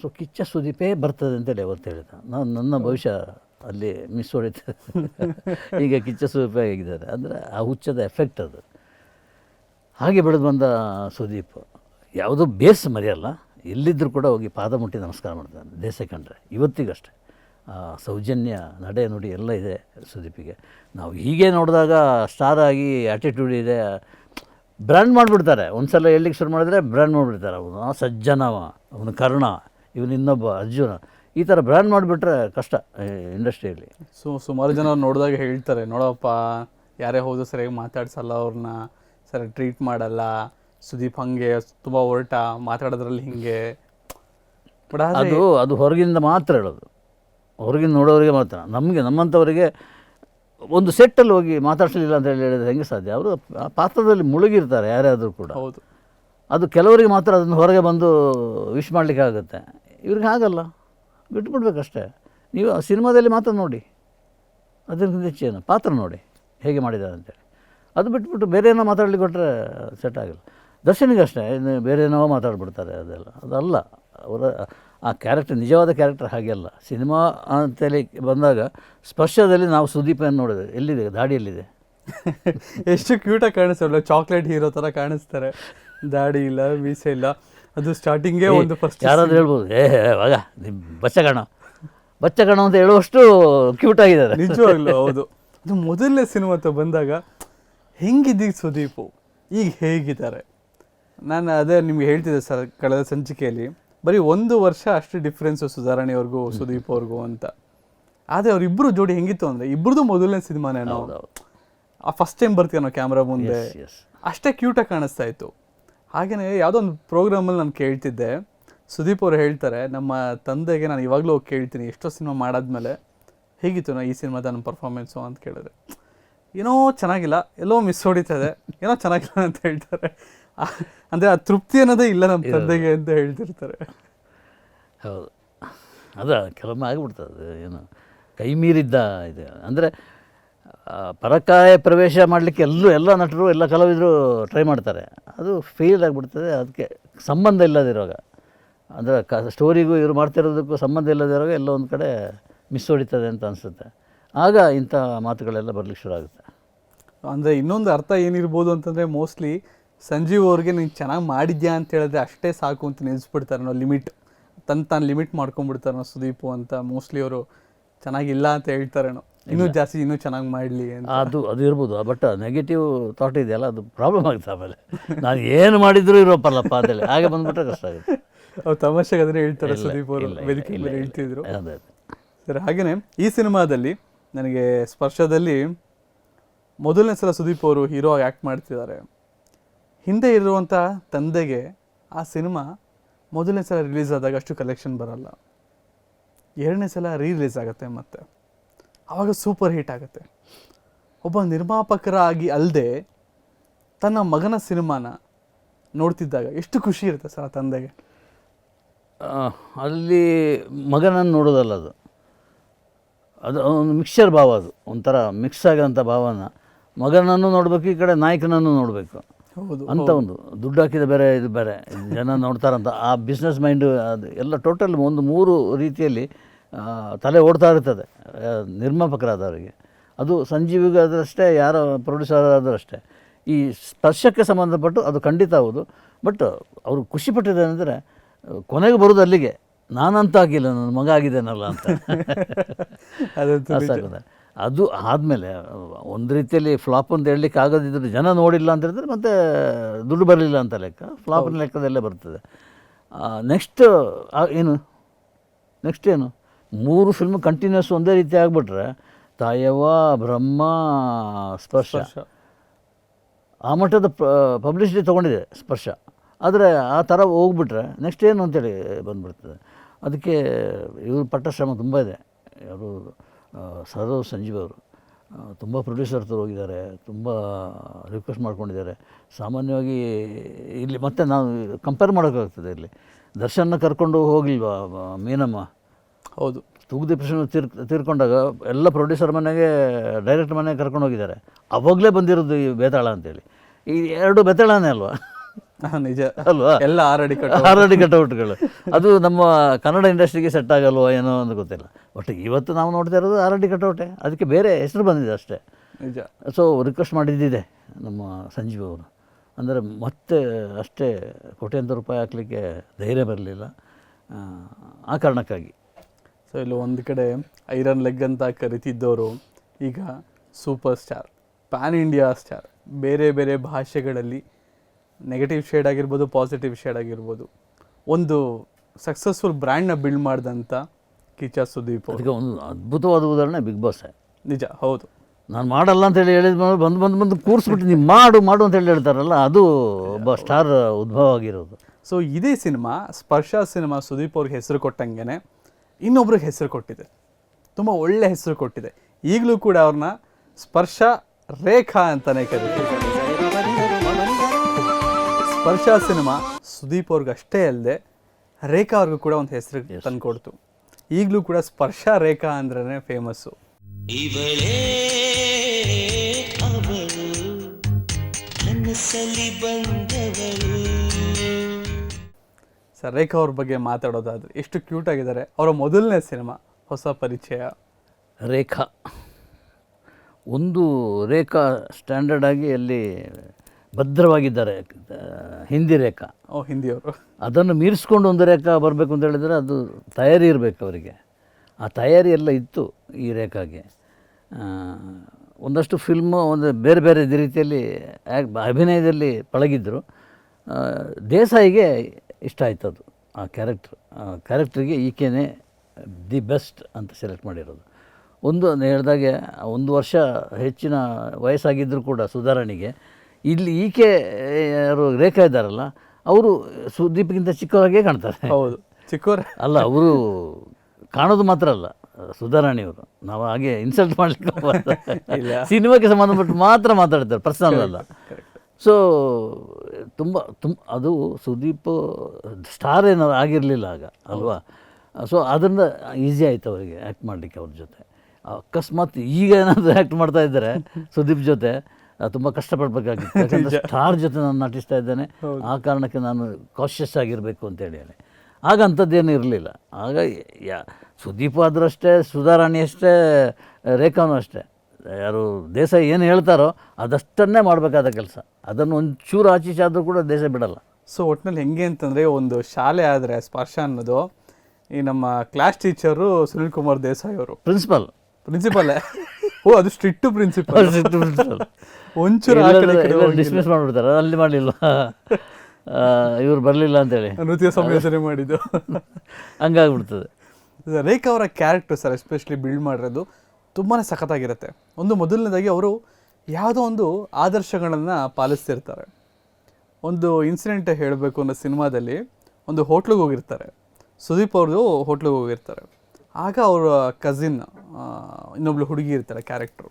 ಸೊ ಕಿಚ್ಚ ಸುದೀಪೇ ಬರ್ತದೆ ಅಂತೇಳಿ ಅವತ್ತು ಹೇಳಿದ. ನಾನು ನನ್ನ ಭವಿಷ್ಯ ಅಲ್ಲಿ ಮಿಸ್ ಹೊಡಿತ ಈಗ ಕಿಚ್ಚ ಸುದೀಪೇ ಆಗಿದ್ದಾರೆ. ಅಂದರೆ ಆ ಹುಚ್ಚದ ಎಫೆಕ್ಟ್ ಅದು. ಹಾಗೆ ಬೆಳೆದು ಬಂದ ಸುದೀಪ್. ಯಾವುದೋ ಬೇಸ್ ಮರೆಯಲ್ಲ ಎಲ್ಲಿದ್ದರೂ ಕೂಡ ಹೋಗಿ ಪಾದ ಮುಟ್ಟಿ ನಮಸ್ಕಾರ ಮಾಡ್ತಾನೆ. ದೇಶ ಕಂಡ್ರೆ. ಇವತ್ತಿಗಷ್ಟೇ. ಆ ಸೌಜನ್ಯ ನಡೆ ನುಡಿ ಎಲ್ಲ ಇದೆ ಸುದೀಪಿಗೆ. ನಾವು ಹೀಗೆ ನೋಡಿದಾಗ ಸ್ಟಾರ್ ಆಗಿ ಆ್ಯಟಿಟ್ಯೂಡ್ ಇದೆ. ಬ್ರ್ಯಾಂಡ್ ಮಾಡಿಬಿಡ್ತಾರೆ. ಒಂದು ಸಲ ಹೇಳಲಿಕ್ಕೆ ಶುರು ಮಾಡಿದ್ರೆ ಬ್ರ್ಯಾಂಡ್ ಮಾಡಿಬಿಡ್ತಾರೆ ಅವನು. ಸಜ್ಜನವ ಅವನು ಕರ್ಣ ಇವನು ಇನ್ನೊಬ್ಬ ಅರ್ಜುನ. ಈ ಥರ ಬ್ರ್ಯಾಂಡ್ ಮಾಡಿಬಿಟ್ರೆ ಕಷ್ಟ ಇಂಡಸ್ಟ್ರಿಯಲ್ಲಿ. ಸೊ ಸುಮಾರು ಜನ ನೋಡಿದಾಗ ಹೇಳ್ತಾರೆ ನೋಡಪ್ಪ ಯಾರೇ ಹೋದ್ರು ಸರಿಯಾಗಿ ಮಾತಾಡ್ಸಲ್ಲ ಅವ್ರನ್ನ ಸರಿ ಟ್ರೀಟ್ ಮಾಡಲ್ಲ. ಸುದೀಪ್ ಹಂಗೆ ತುಂಬ ಹೊರಟ ಮಾತಾಡೋದ್ರಲ್ಲಿ ಹಿಂಗೆ. ಬಟ್ ಅದು ಅದು ಹೊರಗಿಂದ ಮಾತ್ರ ಹೇಳೋದು. ಹೊರಗಿಂದ ನೋಡೋರಿಗೆ ಮಾತ್ರ. ನಮಗೆ ನಮ್ಮಂಥವರಿಗೆ ಒಂದು ಸೆಟ್ಟಲ್ಲಿ ಹೋಗಿ ಮಾತಾಡ್ಸಲಿಲ್ಲ ಅಂತ ಹೇಳಿ ಹೇಳಿದ್ರೆ ಹೆಂಗೆ ಸಾಧ್ಯ? ಅವರು ಆ ಪಾತ್ರದಲ್ಲಿ ಮುಳುಗಿರ್ತಾರೆ ಯಾರ್ಯಾದರೂ ಕೂಡ. ಹೌದು. ಅದು ಕೆಲವರಿಗೆ ಮಾತ್ರ ಅದನ್ನು ಹೊರಗೆ ಬಂದು ವಿಶ್ ಮಾಡಲಿಕ್ಕೆ ಆಗುತ್ತೆ. ಇವ್ರಿಗೆ ಆಗಲ್ಲ ಬಿಟ್ಬಿಡ್ಬೇಕಷ್ಟೇ. ನೀವು ಆ ಸಿನಿಮಾದಲ್ಲಿ ಮಾತ್ರ ನೋಡಿ. ಅದಕ್ಕಿಂತ ಹೆಚ್ಚೇನು ಪಾತ್ರ ನೋಡಿ. ಹೇಗೆ ಮಾಡಿದ್ದಾರೆ ಅಂತೇಳಿ. ಅದು ಬಿಟ್ಬಿಟ್ಟು ಬೇರೆ ಏನೋ ಮಾತಾಡ್ಲಿಕ್ಕೆ ಕೊಟ್ಟರೆ ಸೆಟ್ ಆಗಲ್ಲ. ದರ್ಶನಿಗೆ ಅಷ್ಟೇ ಬೇರೆ ಏನೋ ಮಾತಾಡ್ಬಿಡ್ತಾರೆ ಅದೆಲ್ಲ. ಅದಲ್ಲ. ಅವರ ಆ ಕ್ಯಾರೆಕ್ಟರ್ ನಿಜವಾದ ಕ್ಯಾರೆಕ್ಟರ್ ಹಾಗೆ ಅಲ್ಲ ಸಿನಿಮಾ ಅಂತೇಳಿ ಬಂದಾಗ ಸ್ಪರ್ಶದಲ್ಲಿ ನಾವು ಸುದೀಪನ್ನು ನೋಡಿದೆ ಎಲ್ಲಿದೆ? ದಾಡಿಯಲ್ಲಿದೆ. ಎಷ್ಟು ಕ್ಯೂಟಾಗಿ ಕಾಣಿಸ್ತಾರೆ. ಚಾಕ್ಲೇಟ್ ಹೀರೋ ಥರ ಕಾಣಿಸ್ತಾರೆ. ದಾಡಿ ಇಲ್ಲ ಮೀಸೆ ಇಲ್ಲ. ಅದು ಸ್ಟಾರ್ಟಿಂಗೇ ಒಂದು ಫಸ್ಟ್ ಯಾರಾದ್ರೂ ಹೇಳ್ಬೋದು. ಏ ವಾಗ ನಿಮ್ಮ ಬಚ್ಚಗಣ. ಬಚ್ಚಗಣ ಅಂತ ಹೇಳುವಷ್ಟು ಕ್ಯೂಟ್ ಆಗಿದ್ದಾರೆ. ನಿಜವಾಗ್ಲೂ ಹೌದು. ಅದು ಮೊದಲನೇ ಸಿನಿಮಾ ಅಂತ ಬಂದಾಗ ಹೆಂಗಿದ್ದೀಗ ಸುದೀಪು? ಈಗ ಹೇಗಿದ್ದಾರೆ? ನಾನು ಅದೇ ನಿಮ್ಗೆ ಹೇಳ್ತಿದ್ದೆ ಸರ್ ಕಳೆದ ಸಂಚಿಕೆಯಲ್ಲಿ. ಬರೀ ಒಂದು ವರ್ಷ ಅಷ್ಟು ಡಿಫ್ರೆನ್ಸು ಸುಧಾರಣೆಯವ್ರಿಗೂ ಸುದೀಪ್ ಅವ್ರಿಗೂ ಅಂತ. ಆದರೆ ಅವರಿಬ್ಬರು ಜೋಡಿ ಹೆಂಗಿತ್ತು ಅಂದರೆ ಇಬ್ಬರದು ಮೊದಲನೇ ಸಿನಿಮಾನೇನೋ ಆ ಫಸ್ಟ್ ಟೈಮ್ ಬರ್ತೀವಿ ನಾವು ಕ್ಯಾಮ್ರಾ ಮುಂದೆ. ಅಷ್ಟೇ ಕ್ಯೂಟಾಗಿ ಕಾಣಿಸ್ತಾ ಇತ್ತು. ಹಾಗೆಯೇ ಯಾವುದೋ ಒಂದು ಪ್ರೋಗ್ರಾಮಲ್ಲಿ ನಾನು ಕೇಳ್ತಿದ್ದೆ. ಸುದೀಪ್ ಅವರು ಹೇಳ್ತಾರೆ ನಮ್ಮ ತಂದೆಗೆ ನಾನು ಇವಾಗಲೂ ಹೋಗಿ ಕೇಳ್ತೀನಿ ಎಷ್ಟೋ ಸಿನಿಮಾ ಮಾಡಾದ್ಮೇಲೆ ಹೇಗಿತ್ತು ನಾ ಈ ಸಿನಿಮಾದ ನನ್ನ ಪರ್ಫಾರ್ಮೆನ್ಸು ಅಂತ ಕೇಳಿದ್ರೆ ಏನೋ ಚೆನ್ನಾಗಿಲ್ಲ ಎಲ್ಲೋ ಮಿಸ್ ಹೊಡಿತದೆ ಏನೋ ಚೆನ್ನಾಗಿಲ್ಲ ಅಂತ ಹೇಳ್ತಾರೆ. ಅಂದ್ರೆ ಆ ತೃಪ್ತಿ ಅನ್ನೋದೇ ಇಲ್ಲ ನಮ್ಮ ತಂದೆಗೆ ಅಂತ ಹೇಳ್ತಿರ್ತಾರೆ. ಹೌದು. ಅದ ಕೆಲವೊಮ್ಮೆ ಆಗಿಬಿಡ್ತದೆ ಏನು. ಕೈ ಮೀರಿದ್ದ ಇದು. ಅಂದರೆ ಪರಕಾಯ ಪ್ರವೇಶ ಮಾಡಲಿಕ್ಕೆ ಎಲ್ಲರೂ ಎಲ್ಲ ನಟರು ಎಲ್ಲ ಕಲಾವಿದರು ಟ್ರೈ ಮಾಡ್ತಾರೆ. ಅದು ಫೇಲ್ ಆಗಿಬಿಡ್ತದೆ ಅದಕ್ಕೆ ಸಂಬಂಧ ಇಲ್ಲದಿರುವಾಗ ಅಂದರೆ ಕ ಸ್ಟೋರಿಗೂ ಇವರು ಮಾಡ್ತಿರೋದಕ್ಕೂ ಸಂಬಂಧ ಇಲ್ಲದಿರುವಾಗ ಎಲ್ಲ ಒಂದು ಕಡೆ ಮಿಸ್ ಹೊಡಿತದೆ ಅಂತ ಅನಿಸುತ್ತೆ. ಆಗ ಇಂಥ ಮಾತುಗಳೆಲ್ಲ ಬರಲಿಕ್ಕೆ ಶುರು ಆಗುತ್ತೆ. ಅಂದರೆ ಇನ್ನೊಂದು ಅರ್ಥ ಏನಿರ್ಬೋದು ಅಂತಂದರೆ ಮೋಸ್ಟ್ಲಿ ಸಂಜೀವ್ ಅವ್ರಿಗೆ ನೀನು ಚೆನ್ನಾಗಿ ಮಾಡಿದ್ಯಾ ಅಂತ ಹೇಳಿದ್ರೆ ಅಷ್ಟೇ ಸಾಕು ಅಂತ ನಿಲ್ಲಿಸ್ಬಿಡ್ತಾರೆ ಅನ್ನೋ ಲಿಮಿಟ್. ತನ್ನ ತಾನು ಲಿಮಿಟ್ ಮಾಡ್ಕೊಂಡ್ಬಿಡ್ತಾರೆ ಸುದೀಪು ಅಂತ ಮೋಸ್ಟ್ಲಿ ಅವರು ಚೆನ್ನಾಗಿಲ್ಲ ಅಂತ ಹೇಳ್ತಾರೇನೋ ಇನ್ನೂ ಜಾಸ್ತಿ ಇನ್ನೂ ಚೆನ್ನಾಗಿ ಮಾಡಲಿ ಅಂತ. ಅದು ಅದು ಇರ್ಬೋದು. ಬಟ್ ನೆಗೆಟಿವ್ ಥಾಟ್ ಇದೆಯಲ್ಲ ಅದು ಪ್ರಾಬ್ಲಮ್ ಆಗುತ್ತೆ ಆಮೇಲೆ. ನಾನು ಏನು ಮಾಡಿದ್ರು ಇರೋಪ್ಪಲ್ಲಪ್ಪ ಅಂತೇಳಿ ಹಾಗೆ ಬಂದ್ಬಿಟ್ರೆ ಕಷ್ಟ ಆಗುತ್ತೆ. ಅವ್ರು ತಮಾಷೆಗೆ ಅದನ್ನೇ ಹೇಳ್ತಾರೆ ಸುದೀಪ್ ಅವರು. ವೇದಿಕೆ ಮೇಲೆ ಹೇಳ್ತಿದ್ರು. ಸರ್ ಅದೇ. ಸರಿ ಹಾಗೆಯೇ ಈ ಸಿನಿಮಾದಲ್ಲಿ ನನಗೆ ಸ್ಪರ್ಶದಲ್ಲಿ ಮೊದಲನೇ ಸಲ ಸುದೀಪ್ ಅವರು ಹೀರೋ ಆಗಿ ಆ್ಯಕ್ಟ್ ಮಾಡ್ತಿದ್ದಾರೆ. ಹಿಂದೆ ಇರುವಂಥ ತಂದೆಗೆ ಆ ಸಿನಿಮಾ ಮೊದಲನೇ ಸಲ ರಿಲೀಸ್ ಆದಾಗ ಅಷ್ಟು ಕಲೆಕ್ಷನ್ ಬರಲ್ಲ. ಎರಡನೇ ಸಲ ರೀ ರಿಲೀಸ್ ಆಗುತ್ತೆ ಮತ್ತೆ. ಆವಾಗ ಸೂಪರ್ ಹಿಟ್ ಆಗುತ್ತೆ. ಒಬ್ಬ ನಿರ್ಮಾಪಕರಾಗಿ ಅಲ್ಲದೆ ತನ್ನ ಮಗನ ಸಿನಿಮಾನ ನೋಡ್ತಿದ್ದಾಗ ಎಷ್ಟು ಖುಷಿ ಇರುತ್ತೆ ಸರ್ ಆ ತಂದೆಗೆ? ಅಲ್ಲಿ ಮಗನನ್ನು ನೋಡೋದಲ್ಲ ಅದು. ಅದು ಒಂದು ಮಿಕ್ಸ್ಚರ್ ಭಾವ ಅದು. ಒಂಥರ ಮಿಕ್ಸ್ ಆಗೋಂಥ ಭಾವನ. ಮಗನನ್ನು ನೋಡಬೇಕು, ಈ ಕಡೆ ನಾಯಕನನ್ನು ನೋಡಬೇಕು. ಅಂತ ಒಂದು ದುಡ್ಡು ಹಾಕಿದ ಬೇರೆ ಇದು ಬೇರೆ. ಜನ ನೋಡ್ತಾರಂತ. ಆ ಬಿಸ್ನೆಸ್ ಮೈಂಡು ಅದು ಎಲ್ಲ ಟೋಟಲ್ ಒಂದು ಮೂರು ರೀತಿಯಲ್ಲಿ ತಲೆ ಓಡ್ತಾ ಇರ್ತದೆ. ನಿರ್ಮಾಪಕರಾದವರಿಗೆ. ಅದು ಸಂಜೀವಿಗಾದ್ರಷ್ಟೇ ಯಾರ ಯಾರೋ ಪ್ರೊಡ್ಯೂಸರ್ ಆದರೂ ಅಷ್ಟೇ ಈ ಸ್ಪರ್ಶಕ್ಕೆ ಸಂಬಂಧಪಟ್ಟು ಅದು ಖಂಡಿತ ಹೌದು. ಬಟ್ ಅವರು ಖುಷಿ ಪಟ್ಟಿದ್ದಾರೆ ಅಂದರೆ ಕೊನೆಗೆ ಬರೋದು ಅಲ್ಲಿಗೆ. ನಾನಂತ ಆಗಿಲ್ಲ ನನ್ನ ಮಗ ಆಗಿದ್ದೇನಲ್ಲ ಅಂತ. ಅದಂತೂ ನಿಜ. ಅದು ಆದಮೇಲೆ ಒಂದು ರೀತಿಯಲ್ಲಿ ಫ್ಲಾಪ್ ಅಂತ ಹೇಳಲಿಕ್ಕೆ ಆಗೋದಿದ್ದರೆ ಜನ ನೋಡಿಲ್ಲ ಅಂತ ಹೇಳಿದ್ರೆ ಮತ್ತೆ ದುಡ್ಡು ಬರಲಿಲ್ಲ ಅಂತ ಲೆಕ್ಕ. ಫ್ಲಾಪಿನ ಲೆಕ್ಕದಲ್ಲೇ ಬರ್ತದೆ. ನೆಕ್ಸ್ಟ್ ಏನು? ನೆಕ್ಸ್ಟ್ ಏನು? ಮೂರು ಫಿಲ್ಮ್ ಕಂಟಿನ್ಯೂಸ್ ಒಂದೇ ರೀತಿ ಆಗಿಬಿಟ್ರೆ ತಾಯವ ಬ್ರಹ್ಮ ಸ್ಪರ್ಶ. ಆ ಮಟ್ಟದ ಪಬ್ಲಿಸಿಟಿ ತೊಗೊಂಡಿದೆ ಸ್ಪರ್ಶ. ಆದರೆ ಆ ಥರ ಹೋಗ್ಬಿಟ್ರೆ ನೆಕ್ಸ್ಟ್ ಏನು ಅಂತೇಳಿ ಬಂದುಬಿಡ್ತದೆ. ಅದಕ್ಕೆ ಇವ್ರ ಪಟ್ಟ ಶ್ರಮ ತುಂಬ ಇದೆ. ಯಾರು ಸರೋಜ್ ಸಂಜೀವ್ ಅವರು ತುಂಬ ಪ್ರೊಡ್ಯೂಸರ್ ಹತ್ರ ಹೋಗಿದ್ದಾರೆ ತುಂಬ ರಿಕ್ವೆಸ್ಟ್ ಮಾಡ್ಕೊಂಡಿದ್ದಾರೆ. ಸಾಮಾನ್ಯವಾಗಿ ಇಲ್ಲಿ ಮತ್ತೆ ನಾವು ಕಂಪೇರ್ ಮಾಡೋಕ್ಕಾಗ್ತದೆ ಇಲ್ಲಿ. ದರ್ಶನ ಕರ್ಕೊಂಡು ಹೋಗಿಲ್ವಾ ಮೀನಮ್ಮ? ಹೌದು. ತೂಗುದೀಪ ಪ್ರಶ್ನೆ ತೀರ್ ತೀರ್ಕೊಂಡಾಗ ಎಲ್ಲ ಪ್ರೊಡ್ಯೂಸರ್ ಮನೆಗೆ ಡೈರೆಕ್ಟ್ ಮನೆಗೆ ಕರ್ಕೊಂಡು ಹೋಗಿದ್ದಾರೆ. ಅವಾಗಲೇ ಬಂದಿರೋದು ಈ ಬೇತಾಳ ಅಂತೇಳಿ. ಈ ಎರಡು ಬೇತಾಳನೇ ಅಲ್ವಾ? ನಿಜ. ಅಲ್ವಾ? ಎಲ್ಲ ಆರಡಿ ಕಟ್ ಆರಡಿ ಕಟೌಟ್ಗಳು ಅದು ನಮ್ಮ ಕನ್ನಡ ಇಂಡಸ್ಟ್ರಿಗೆ ಸೆಟ್ ಆಗಲ್ವೋ ಏನೋ ಅಂತ ಗೊತ್ತಿಲ್ಲ. ಬಟ್ ಇವತ್ತು ನಾವು ನೋಡ್ತಾ ಇರೋದು ಆರಡಿ ಕಟೌಟೆ ಅದಕ್ಕೆ ಬೇರೆ ಹೆಸರು ಬಂದಿದೆ ಅಷ್ಟೇ. ನಿಜ. ಸೊ ರಿಕ್ವೆಸ್ಟ್ ಮಾಡಿದ್ದಿದೆ ನಮ್ಮ ಸಂಜೀವ್ ಅವರು. ಅಂದರೆ ಮತ್ತೆ ಅಷ್ಟೇ ಕೋಟ್ಯಾಂತರ ರೂಪಾಯಿ ಹಾಕಲಿಕ್ಕೆ ಧೈರ್ಯ ಬರಲಿಲ್ಲ. ಆ ಕಾರಣಕ್ಕಾಗಿ. ಸೊ ಇಲ್ಲಿ ಒಂದು ಕಡೆ ಐರನ್ ಲೆಗ್ ಅಂತ ಕರಿತಿದ್ದವರು ಈಗ super star pan India star ಬೇರೆ ಬೇರೆ ಭಾಷೆಗಳಲ್ಲಿ ನೆಗೆಟಿವ್ ಶೇಡ್ ಆಗಿರ್ಬೋದು ಪಾಸಿಟಿವ್ ಶೇಡ್ ಆಗಿರ್ಬೋದು. ಒಂದು ಸಕ್ಸಸ್ಫುಲ್ ಬ್ರ್ಯಾಂಡ್ನ ಬಿಲ್ಡ್ ಮಾಡಿದಂಥ ಕಿಚ ಸುದೀಪ್ ಅವರು. ಅದಕ್ಕೆ ಒಂದು ಅದ್ಭುತವಾದ ಉದಾಹರಣೆ ಬಿಗ್ ಬಾಸ್ ನಿಜ ಹೌದು. ನಾನು ಮಾಡಲ್ಲ ಅಂತ ಹೇಳಿ ಹೇಳಿದ ಮೇಲೆ ಬಂದು ಬಂದು ಬಂದು ಕೂರಿಸ್ಬಿಟ್ಟು ನೀವು ಮಾಡು ಮಾಡು ಅಂತ ಹೇಳಿ ಹೇಳ್ತಾರಲ್ಲ ಅದು ಒಬ್ಬ ಸ್ಟಾರ್ ಉದ್ಭವ ಆಗಿರೋದು. ಸೊ ಇದೇ ಸಿನಿಮಾ ಸ್ಪರ್ಶ ಸಿನಿಮಾ ಸುದೀಪ್ ಅವ್ರಿಗೆ ಹೆಸರು ಕೊಟ್ಟಂಗೆ ಇನ್ನೊಬ್ರಿಗೆ ಹೆಸರು ಕೊಟ್ಟಿದೆ. ತುಂಬ ಒಳ್ಳೆ ಹೆಸರು ಕೊಟ್ಟಿದೆ. ಈಗಲೂ ಕೂಡ ಅವ್ರನ್ನ ಸ್ಪರ್ಶ ರೇಖಾ ಅಂತಲೇ ಕರೀತಾರೆ. ಸ್ಪರ್ಶ ಸಿನಿಮಾ ಸುದೀಪ್ ಅವ್ರಿಗೆ ಅಷ್ಟೇ ಅಲ್ಲದೆ ರೇಖಾ ಅವ್ರಿಗೂ ಕೂಡ ಒಂದು ಹೆಸರು ತಂದುಕೊಡ್ತು. ಈಗಲೂ ಕೂಡ ಸ್ಪರ್ಶ ರೇಖಾ ಅಂದ್ರೆ ಫೇಮಸ್ಸು ಸರ್ ರೇಖಾ ಅವ್ರ ಬಗ್ಗೆ ಮಾತಾಡೋದಾದ್ರೆ ಎಷ್ಟು ಕ್ಯೂಟ್ ಆಗಿದ್ದಾರೆ. ಅವರ ಮೊದಲನೇ ಸಿನಿಮಾ ಹೊಸ ಪರಿಚಯ. ರೇಖಾ. ಒಂದು ರೇಖಾ ಸ್ಟ್ಯಾಂಡರ್ಡ್ ಆಗಿ ಅಲ್ಲಿ ಭದ್ರವಾಗಿದ್ದಾರೆ ಹಿಂದಿ ರೇಖಾ. ಓ ಹಿಂದಿಯವರು. ಅದನ್ನು ಮೀರಿಸ್ಕೊಂಡು ಒಂದು ರೇಖಾ ಬರಬೇಕು ಅಂತ ಹೇಳಿದರೆ ಅದು ತಯಾರಿ ಇರಬೇಕು ಅವರಿಗೆ. ಆ ತಯಾರಿ ಎಲ್ಲ ಇತ್ತು ಈ ರೇಖಾಗೆ. ಒಂದಷ್ಟು ಫಿಲ್ಮ್ ಒಂದು ಬೇರೆ ಬೇರೆ ರೀತಿಯಲ್ಲಿ ಆ್ಯಕ್ ಅಭಿನಯದಲ್ಲಿ ಪಳಗಿದ್ದರು ದೇಸಾಯಿಗೆ ಇಷ್ಟ ಆಯ್ತು ಅದು ಆ ಕ್ಯಾರೆಕ್ಟ್ರ್ ಆ ಕ್ಯಾರೆಕ್ಟ್ರಿಗೆ ಈಕೆನೇ ದಿ ಬೆಸ್ಟ್ ಅಂತ ಸೆಲೆಕ್ಟ್ ಮಾಡಿರೋದು. ಒಂದು ಹೇಳ್ದಾಗೆ ಒಂದು ವರ್ಷ ಹೆಚ್ಚಿನ ವಯಸ್ಸಾಗಿದ್ದರೂ ಕೂಡ ಸುಧಾರಣೆಗೆ. ಇಲ್ಲಿ ಈಕೆ ಯಾರು ರೇಖಾ ಇದ್ದಾರಲ್ಲ ಅವರು ಸುದೀಪ್ಗಿಂತ ಚಿಕ್ಕವರಾಗೇ ಕಾಣ್ತಾರೆ. ಹೌದು. ಚಿಕ್ಕವರ ಅಲ್ಲ ಅವರು ಕಾಣೋದು ಮಾತ್ರ ಅಲ್ಲ ಸುಧಾರಾಣಿಯವರು. ನಾವು ಹಾಗೆ ಇನ್ಸಲ್ಟ್ ಮಾಡಲಿಕ್ಕೆ. ಸಿನಿಮಾಕ್ಕೆ ಸಂಬಂಧಪಟ್ಟು ಮಾತ್ರ ಮಾತಾಡ್ತಾರೆ ಪರ್ಸನಲ್ ಅಲ್ಲ. ಸೊ ತುಂಬ ತುಂಬ ಅದು ಸುದೀಪ್ ಸ್ಟಾರ್ ಏನಾದ್ರು ಆಗಿರಲಿಲ್ಲ ಆಗ ಅಲ್ವಾ? ಸೊ ಅದರಿಂದ ಈಸಿ ಆಯಿತು ಅವರಿಗೆ ಆ್ಯಕ್ಟ್ ಮಾಡಲಿಕ್ಕೆ ಅವ್ರ ಜೊತೆ. ಅಕಸ್ಮಾತ್ ಈಗ ಏನಾದರೂ ಆ್ಯಕ್ಟ್ ಮಾಡ್ತಾ ಇದ್ದಾರೆ ಸುದೀಪ್ ಜೊತೆ. ತುಂಬ ಕಷ್ಟಪಡಬೇಕಾಗಿತ್ತು. ಯಾಕಂದರೆ ಸ್ಟಾರ್ ಜೊತೆ ನಾನು ನಟಿಸ್ತಾ ಇದ್ದೇನೆ. ಆ ಕಾರಣಕ್ಕೆ ನಾನು ಕಾಶಿಯಸ್ ಆಗಿರಬೇಕು ಅಂತೇಳಿ ಹೇಳಿ ಆಗ ಅಂಥದ್ದೇನು ಇರಲಿಲ್ಲ. ಆಗ ಯಾ ಸುದೀಪ್ ಆದರೂ ಅಷ್ಟೇ ಸುಧಾರಾಣಿ ಅಷ್ಟೇ ರೇಖಾನು ಅಷ್ಟೇ. ಯಾರು ದೇಶ ಏನು ಹೇಳ್ತಾರೋ ಅದಷ್ಟನ್ನೇ ಮಾಡಬೇಕಾದ ಕೆಲಸ. ಅದನ್ನು ಒಂಚೂರು ಆಚೀಚೆ ಆದರೂ ಕೂಡ ದೇಶ ಬಿಡಲ್ಲ. ಸೊ ಒಟ್ಟಿನಲ್ಲಿ ಹೆಂಗೆ ಅಂತಂದರೆ ಒಂದು ಶಾಲೆ ಆದರೆ ಸ್ಪರ್ಶ ಅನ್ನೋದು ಈ ನಮ್ಮ ಕ್ಲಾಸ್ ಟೀಚರು ಸುನಿಲ್ ಕುಮಾರ್ ದೇಸಾಯಿ ಅವರು. ಪ್ರಿನ್ಸಿಪಲ್ ಪ್ರಿನ್ಸಿಪಲ್ ಓ ಅದು ಸ್ಟ್ರಿಕ್ಟ್ ಪ್ರಿನ್ಸಿಪಲ್ ಒಂಚೂರು ಆ ಕಡೆ ಈ ಕಡೆ ಹೋಗಿಲ್ಲ. ಡಿಸ್ಮಿಸ್ ಮಾಡಿಬಿಡ್ತಾರೆ ಅಲ್ಲಿ ಮಾಡಲಿಲ್ಲ. ಇವ್ರು ಬರಲಿಲ್ಲ ಅಂತೇಳಿ. ನೃತ್ಯ ಸಂಯೋಜನೆ ಮಾಡಿದ್ದು. ಹಂಗಾಗ್ಬಿಡ್ತದೆ. ರೇಖಾ ಅವರ ಕ್ಯಾರೆಕ್ಟರ್ ಸರ್ ಎಸ್ಪೆಷಲಿ ಬಿಲ್ಡ್ ಮಾಡಿರೋದು ತುಂಬಾ ಸಖತ್ತಾಗಿರುತ್ತೆ. ಒಂದು ಮೊದಲನೇದಾಗಿ ಅವರು ಯಾವುದೋ ಒಂದು ಆದರ್ಶಗಳನ್ನು ಪಾಲಿಸ್ತಿರ್ತಾರೆ. ಒಂದು ಇನ್ಸಿಡೆಂಟ್ ಹೇಳಬೇಕು ಅನ್ನೋ ಸಿನಿಮಾದಲ್ಲಿ ಒಂದು ಹೋಟ್ಲಿಗೆ ಹೋಗಿರ್ತಾರೆ. ಸುದೀಪ್ ಅವ್ರದ್ದು ಹೋಟ್ಲಿಗೆ ಹೋಗಿರ್ತಾರೆ. ಆಗ ಅವರ ಕಸಿನ್ ಇನ್ನೊಬ್ಳು ಹುಡುಗಿ ಇರ್ತಾರೆ ಕ್ಯಾರೆಕ್ಟ್ರು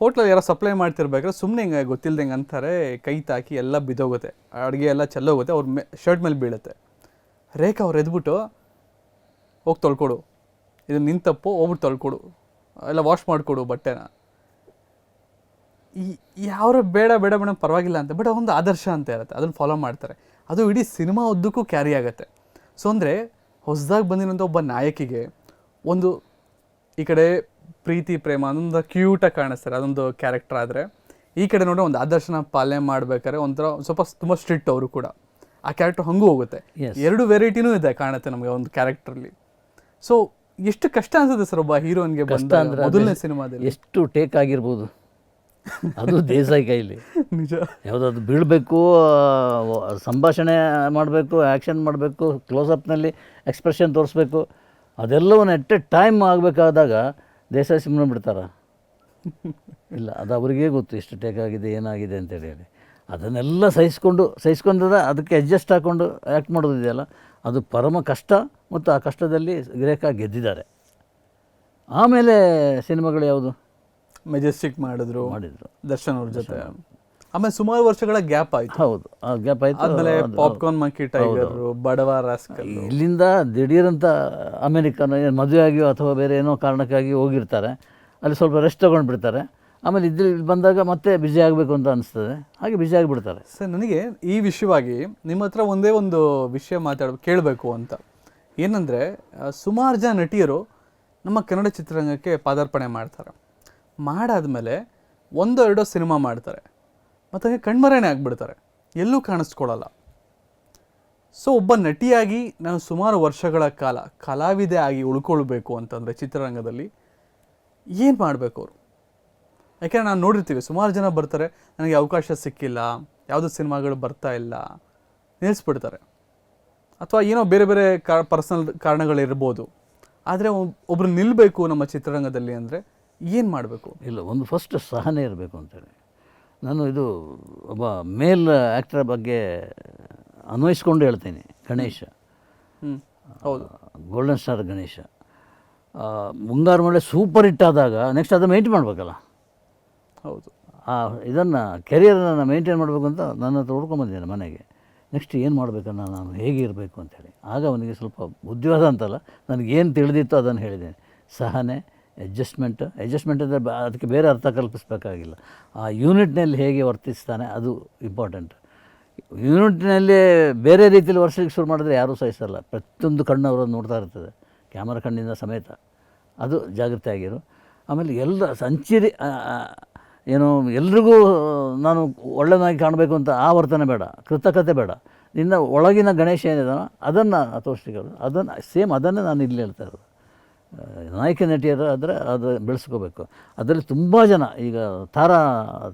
ಹೋಟ್ಲಲ್ಲಿ ಯಾರೋ ಸಪ್ಲೈ ಮಾಡ್ತಿರ್ಬೇಕಾದ್ರೆ ಸುಮ್ಮನೆ ಹಿಂಗೆ ಗೊತ್ತಿಲ್ಲದಂಗೆ ಅಂತಾರೆ, ಕೈ ತಾಕಿ ಎಲ್ಲ ಬಿದ್ದೋಗುತ್ತೆ. ಅಡುಗೆ ಎಲ್ಲ ಚೆಲ್ಲೋಗುತ್ತೆ, ಅವ್ರ ಮೇ ಶರ್ಟ್ ಮೇಲೆ ಬೀಳುತ್ತೆ. ರೇಖಾ ಅವ್ರು ಎದ್ಬಿಟ್ಟು, ಹೋಗಿ ತೊಳ್ಕೊಡು. ಇದು ನಿಂತಪ್ಪು ತಪ್ಪು ಹೋಗ್ಬಿಟ್ಟು ತೊಳ್ಕೊಡು. ಎಲ್ಲ ವಾಶ್ ಮಾಡಿಕೊಡು ಬಟ್ಟೆನ. ಈ, ಯಾವ್ರ ಬೇಡ ಬೇಡ ಬೇಡ, ಪರವಾಗಿಲ್ಲ ಅಂತ, ಬಟ್ ಒಂದು ಆದರ್ಶ ಅಂತ ಇರುತ್ತೆ ಅದನ್ನು ಫಾಲೋ ಮಾಡ್ತಾರೆ. ಅದು ಇಡೀ ಸಿನಿಮಾ ಉದ್ದಕ್ಕೂ ಕ್ಯಾರಿ ಆಗುತ್ತೆ. ಸೊ ಅಂದರೆ, ಹೊಸದಾಗಿ ಬಂದಿರೋಂಥ ಒಬ್ಬ ನಾಯಕಿಗೆ ಒಂದು ಈ ಕಡೆ ಪ್ರೀತಿ ಪ್ರೇಮ ಅದೊಂದು ಕ್ಯೂಟಾಗಿ ಕಾಣಿಸ್ತಾರೆ ಅದೊಂದು ಕ್ಯಾರೆಕ್ಟರ್ ಆದರೆ. ಈ ಕಡೆ ನೋಡಿ ಒಂದು ಆದರ್ಶನ ಪಾಲನೆ ಮಾಡ್ಬೇಕಾದ್ರೆ ಒಂಥರ ಸ್ವಲ್ಪ ತುಂಬ ಸ್ಟ್ರಿಕ್ಟ್ ಅವರು ಕೂಡ. ಆ ಕ್ಯಾರೆಕ್ಟರ್ ಹಂಗೂ ಹೋಗುತ್ತೆ. ಎರಡು ವೆರೈಟಿನೂ ಇದೆ ಕಾಣುತ್ತೆ ನಮಗೆ ಒಂದು ಕ್ಯಾರೆಕ್ಟ್ರಲ್ಲಿ ಸೊ ಎಷ್ಟು ಕಷ್ಟ ಅನ್ಸುತ್ತೆ ಸರ್ ಒಬ್ಬ ಹೀರೋನ್ಗೆ ಬಂದ ಮೊದಲನೇ ಸಿನಿಮಾದಲ್ಲಿ. ಎಷ್ಟು ಟೇಕ್ ಆಗಿರ್ಬೋದು. ಅದು ದೇಸಾಯಿ ಕೈಲಿ. ನಿಜ. ಯಾವುದಾದ್ರು ಬೀಳಬೇಕು ಸಂಭಾಷಣೆ ಮಾಡಬೇಕು ಆ್ಯಕ್ಷನ್ ಮಾಡಬೇಕು ಕ್ಲೋಸಪ್ನಲ್ಲಿ ಎಕ್ಸ್ಪ್ರೆಷನ್ ತೋರಿಸ್ಬೇಕು. ಅದೆಲ್ಲವನ್ನು ಎಟ್ ಎ ಟೈಮ್ ಆಗಬೇಕಾದಾಗ ದೇಶ ಸುಮ್ಮನೆ ಬಿಡ್ತಾರ? ಇಲ್ಲ ಅದು ಅವರಿಗೇ ಗೊತ್ತು ಎಷ್ಟು ಟೇಕ್ ಆಗಿದೆ ಏನಾಗಿದೆ ಅಂತೇಳಿ ಹೇಳಿ ಅದನ್ನೆಲ್ಲ ಸಹಿಸ್ಕೊಂಡು ಸಹಿಸ್ಕೊಂಡದ ಅದಕ್ಕೆ ಅಡ್ಜಸ್ಟ್ ಹಾಕ್ಕೊಂಡು ಆ್ಯಕ್ಟ್ ಮಾಡೋದಿದೆಯಲ್ಲ ಅದು ಪರಮ ಕಷ್ಟ ಮತ್ತು ಆ ಕಷ್ಟದಲ್ಲಿ ಗ್ರೇಕ ಗೆದ್ದಿದ್ದಾರೆ. ಆಮೇಲೆ ಸಿನಿಮಾಗಳು ಯಾವುದು? ಮೆಜೆಸ್ಟಿಕ್ ಮಾಡಿದ್ರು. ಮಾಡಿದರು. ದರ್ಶನ್ ಅವ್ರ ಜೊತೆ. ಆಮೇಲೆ ಸುಮಾರು ವರ್ಷಗಳ ಗ್ಯಾಪ್ ಆಯ್ತು. ಹೌದು ಆ ಗ್ಯಾಪ್ ಆಯ್ತು. ಆಮೇಲೆ popcorn monkey tiger Badava rascal ಇಲ್ಲಿಂದ ದಿಢೀರಂತ ಅಮೆರಿಕನ್ ಏನು ಮದುವೆ ಆಗಿಯೋ ಅಥವಾ ಬೇರೆ ಏನೋ ಕಾರಣಕ್ಕಾಗಿ ಹೋಗಿರ್ತಾರೆ. ಅಲ್ಲಿ ಸ್ವಲ್ಪ ರೆಸ್ಟ್ ತೊಗೊಂಡು ಬಿಡ್ತಾರೆ ಆಮೇಲೆ ಇದ್ರ ಇಲ್ಲಿ ಬಂದಾಗ ಮತ್ತೆ ಬಿಜಿ ಆಗಬೇಕು ಅಂತ ಅನಿಸ್ತದೆ. ಹಾಗೆ ಬಿಜಿ ಆಗಿಬಿಡ್ತಾರೆ. ಸರ್ ನನಗೆ ಈ ವಿಷಯವಾಗಿ ನಿಮ್ಮ ಹತ್ರ ಒಂದೇ ಒಂದು ವಿಷಯ ಮಾತಾಡಬೇಕು ಕೇಳಬೇಕು ಅಂತ. ಏನಂದರೆ ಸುಮಾರು ಜನ ನಟಿಯರು ನಮ್ಮ ಕನ್ನಡ ಚಿತ್ರರಂಗಕ್ಕೆ ಪಾದಾರ್ಪಣೆ ಮಾಡ್ತಾರೆ. ಮಾಡಾದಮೇಲೆ ಒಂದೋ ಎರಡೋ ಸಿನಿಮಾ ಮಾಡ್ತಾರೆ. ಮತ್ತು ಕಣ್ಮರೆನೇ ಆಗಿಬಿಡ್ತಾರೆ. ಎಲ್ಲೂ ಕಾಣಿಸ್ಕೊಳ್ಳಲ್ಲ. ಸೊ ಒಬ್ಬ ನಟಿಯಾಗಿ ನಾನು ಸುಮಾರು ವರ್ಷಗಳ ಕಾಲ ಕಲಾವಿದೆ ಆಗಿ ಉಳ್ಕೊಳ್ಬೇಕು ಅಂತಂದರೆ ಚಿತ್ರರಂಗದಲ್ಲಿ ಏನು ಮಾಡಬೇಕು ಅವರು? ಯಾಕೆಂದರೆ ನಾನು ನೋಡಿರ್ತೀವಿ, ಸುಮಾರು ಜನ ಬರ್ತಾರೆ, ನನಗೆ ಅವಕಾಶ ಸಿಕ್ಕಿಲ್ಲ, ಯಾವುದೋ ಸಿನಿಮಾಗಳು ಬರ್ತಾ ಇಲ್ಲ ನಿಲ್ಲಿಸ್ಬಿಡ್ತಾರೆ ಅಥವಾ ಏನೋ ಬೇರೆ ಬೇರೆ ಕಾ, ಪರ್ಸನಲ್ ಕಾರಣಗಳಿರ್ಬೋದು. ಆದರೆ ಒಬ್ಬರು ನಿಲ್ಲಬೇಕು ನಮ್ಮ ಚಿತ್ರರಂಗದಲ್ಲಿ ಅಂದರೆ ಏನು ಮಾಡಬೇಕು? ಇಲ್ಲ, ಒಂದು ಫಸ್ಟ್ ಸಹನೆ ಇರಬೇಕು ಅಂತೇಳಿ. ನಾನು ಇದು ಒಬ್ಬ ಮೇಲ್ ಆ್ಯಕ್ಟರ್ ಬಗ್ಗೆ ಅನ್ವಯಿಸ್ಕೊಂಡು ಹೇಳ್ತೀನಿ ಗಣೇಶ. ಹೌದು. Golden star Ganesha. Mungaru Male super hit ಆದಾಗ ನೆಕ್ಸ್ಟ್ ಅದನ್ನು ಮೇಂಟೈನ್ ಮಾಡಬೇಕಲ್ಲ? ಹೌದು. ಆ ಇದನ್ನು ಕೆರಿಯರನ್ನು ಮೇಂಟೈನ್ ಮಾಡಬೇಕು ಅಂತ ನನ್ನ ಹತ್ರ ಹುಡ್ಕೊಂಬಂದಿದ್ದೇನೆ ಮನೆಗೆ. ನೆಕ್ಸ್ಟ್ ಏನು ಮಾಡಬೇಕನ್ನ ನಾನು ಹೇಗೆ ಇರಬೇಕು ಅಂತೇಳಿ ಆಗ ಅವನಿಗೆ ಸ್ವಲ್ಪ ಬುದ್ಧಿವಾದ ಅಂತಲ್ಲ ನನಗೇನು ತಿಳಿದಿತ್ತು ಅದನ್ನು ಹೇಳಿದ್ದೇನೆ. ಸಹನೆ ಅಡ್ಜಸ್ಟ್ಮೆಂಟ್ ಅಡ್ಜಸ್ಟ್ಮೆಂಟ್ ಅಂದರೆ ಅದಕ್ಕೆ ಬೇರೆ ಅರ್ಥ ಕಲ್ಪಿಸಬೇಕಾಗಿಲ್ಲ. ಆ ಯೂನಿಟ್ನಲ್ಲಿ ಹೇಗೆ ವರ್ತಿಸ್ತಾನೆ ಅದು ಇಂಪಾರ್ಟೆಂಟ್ ಯೂನಿಟ್ನಲ್ಲಿ ಬೇರೆ ರೀತಿಯಲ್ಲಿ ವರ್ಷಕ್ಕೆ ಶುರು ಮಾಡಿದ್ರೆ ಯಾರೂ ಸಹಿಸಲ್ಲ. ಪ್ರತಿಯೊಂದು ಕಣ್ಣು ಅವರನ್ನು ನೋಡ್ತಾ ಇರ್ತದೆ. ಕ್ಯಾಮರಾ ಕಣ್ಣಿಂದ ಸಮೇತ. ಅದು ಜಾಗೃತಿ ಆಗಿರು. ಆಮೇಲೆ ಎಲ್ಲ ಸಂಚಿರಿ ಏನು ಎಲ್ರಿಗೂ ನಾನು ಒಳ್ಳೆಯದಾಗಿ ಕಾಣಬೇಕು ಅಂತ ಆ ವರ್ತನೆ ಬೇಡ. ಕೃತಕತೆ ಬೇಡ. ನಿನ್ನ ಒಳಗಿನ ಗಣೇಶ ಏನಿದಾನೋ ಅದನ್ನು ತೋರಿಸ್ಲಿಕ್ಕೆ ಅದನ್ನು ಸೇಮ್ ಅದನ್ನೇ ನಾನು ಇಲ್ಲಿ ಹೇಳ್ತಾ ಇರೋದು. ನಾಯಕ ನಟಿಯರು ಆದರೆ ಅದು ಬೆಳೆಸ್ಕೋಬೇಕು. ಅದರಲ್ಲಿ ತುಂಬ ಜನ ಈಗ ತಾರಾ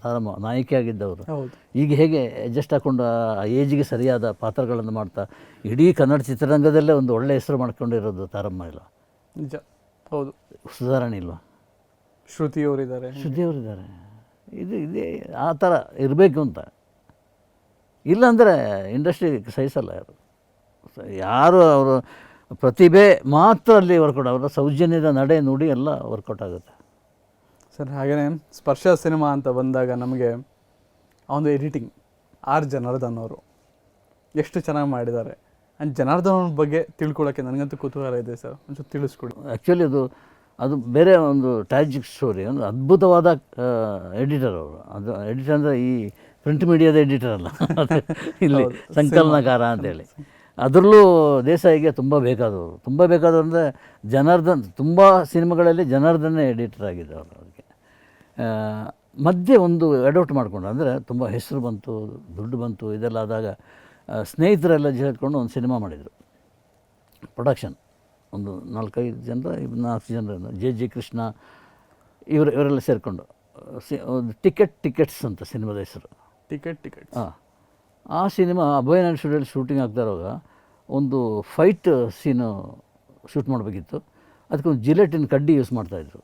ತಾರಮ್ಮ ನಾಯಕಿಯಾಗಿದ್ದವರು ಈಗ ಹೇಗೆ ಅಡ್ಜಸ್ಟ್ ಹಾಕ್ಕೊಂಡು ಆ ಏಜಿಗೆ ಸರಿಯಾದ ಪಾತ್ರಗಳನ್ನು ಮಾಡ್ತಾ ಇಡೀ ಕನ್ನಡ ಚಿತ್ರರಂಗದಲ್ಲೇ ಒಂದು ಒಳ್ಳೆಯ ಹೆಸರು ಮಾಡ್ಕೊಂಡಿರೋದು ತಾರಮ್ಮ ಇಲ್ಲ? ನಿಜ. ಹೌದು. ಸುಧಾರಣೆ ಇಲ್ವಾ? ಶ್ರುತಿಯವರಿದ್ದಾರೆ. ಶ್ರುತಿಯವರಿದ್ದಾರೆ. ಇದು ಇದೇ ಆ ಥರ ಇರಬೇಕು ಅಂತ. ಇಲ್ಲಾಂದರೆ ಇಂಡಸ್ಟ್ರಿ ಸಹಿಸಲ್ಲ ಯಾರು. ಯಾರು ಅವರು ಪ್ರತಿಭೆ ಮಾತ್ರ ಅಲ್ಲಿ ವರ್ಕೌಟ್ ಅವರ ಸೌಜನ್ಯದ ನಡೆ ನುಡಿ ಎಲ್ಲ ವರ್ಕೌಟ್ ಆಗುತ್ತೆ. ಸರ್ ಹಾಗೆಯೇ ಸ್ಪರ್ಶ ಸಿನಿಮಾ ಅಂತ ಬಂದಾಗ ನಮಗೆ ಒಂದು ಎಡಿಟಿಂಗ್ ಆರ್ ಜನಾರ್ದನ್ ಅವರು ಎಷ್ಟು ಚೆನ್ನಾಗಿ ಮಾಡಿದ್ದಾರೆ. ಆ್ಯಂಡ್ ಜನಾರ್ದನ್ ಅವ್ರ ಬಗ್ಗೆ ತಿಳ್ಕೊಳ್ಳೋಕ್ಕೆ ನನಗಂತೂ ಕುತೂಹಲ ಇದೆ ಸರ್. ಒಂಚೂರು ತಿಳಿಸ್ಕೊಡಿ. ಆ್ಯಕ್ಚುಲಿ ಅದು ಅದು ಬೇರೆ ಒಂದು ಟ್ರಾಜಿಕ್ ಸ್ಟೋರಿ ಒಂದು ಅದ್ಭುತವಾದ ಎಡಿಟರ್ ಅವರು. ಅದು ಎಡಿಟರ್ ಅಂದರೆ ಈ ಪ್ರಿಂಟ್ ಮೀಡಿಯಾದ ಎಡಿಟರ್ ಅಲ್ಲ. ಇಲ್ಲಿ ಸಂಕಲನಕಾರ ಅಂತೇಳಿ ಅದರಲ್ಲೂ ದೇಸಾಯಿಗೆ ತುಂಬ ಬೇಕಾದವರು. ತುಂಬ ಬೇಕಾದವರು ಅಂದರೆ ಜನಾರ್ದನ್ ತುಂಬ ಸಿನಿಮಾಗಳಲ್ಲಿ ಜನಾರ್ದನ್ನೇ ಎಡಿಟರ್ ಆಗಿದ್ದವರು ಅವರಿಗೆ. ಮಧ್ಯೆ ಒಂದು ಅಡಾಪ್ಟ್ ಮಾಡಿಕೊಂಡು ಅಂದರೆ ತುಂಬ ಹೆಸರು ಬಂತು ದುಡ್ಡು ಬಂತು ಇದೆಲ್ಲ ಆದಾಗ ಸ್ನೇಹಿತರೆಲ್ಲ ಸೇರಿಕೊಂಡು ಒಂದು ಸಿನಿಮಾ ಮಾಡಿದರು. ಪ್ರೊಡಕ್ಷನ್. ಒಂದು ನಾಲ್ಕೈದು ಜನರ ನಾಲ್ಕು ಜನರ ಜೆ ಜಿ ಕೃಷ್ಣ ಇವರು ಇವರೆಲ್ಲ ಸೇರಿಕೊಂಡು. ಸಿ ಒಂದು ಟಿಕೆಟ್ ಟಿಕೆಟ್ಸ್ ಅಂತ ಸಿನಿಮಾದ ಹೆಸರು. ಟಿಕೆಟ್ ಟಿಕೆಟ್ ಹಾಂ ಆ ಸಿನಿಮಾ ಅಭಯ ಸ್ಟುಡಿಯೋಲಿ ಶೂಟಿಂಗ್ ಆಗ್ತಾ ಇರುವಾಗ ಒಂದು ಫೈಟ್ ಸೀನು ಶೂಟ್ ಮಾಡಬೇಕಿತ್ತು. ಅದಕ್ಕೆ ಒಂದು ಜಿಲೆಟಿನ ಕಡ್ಡಿ ಯೂಸ್ ಮಾಡ್ತಾಯಿದ್ರು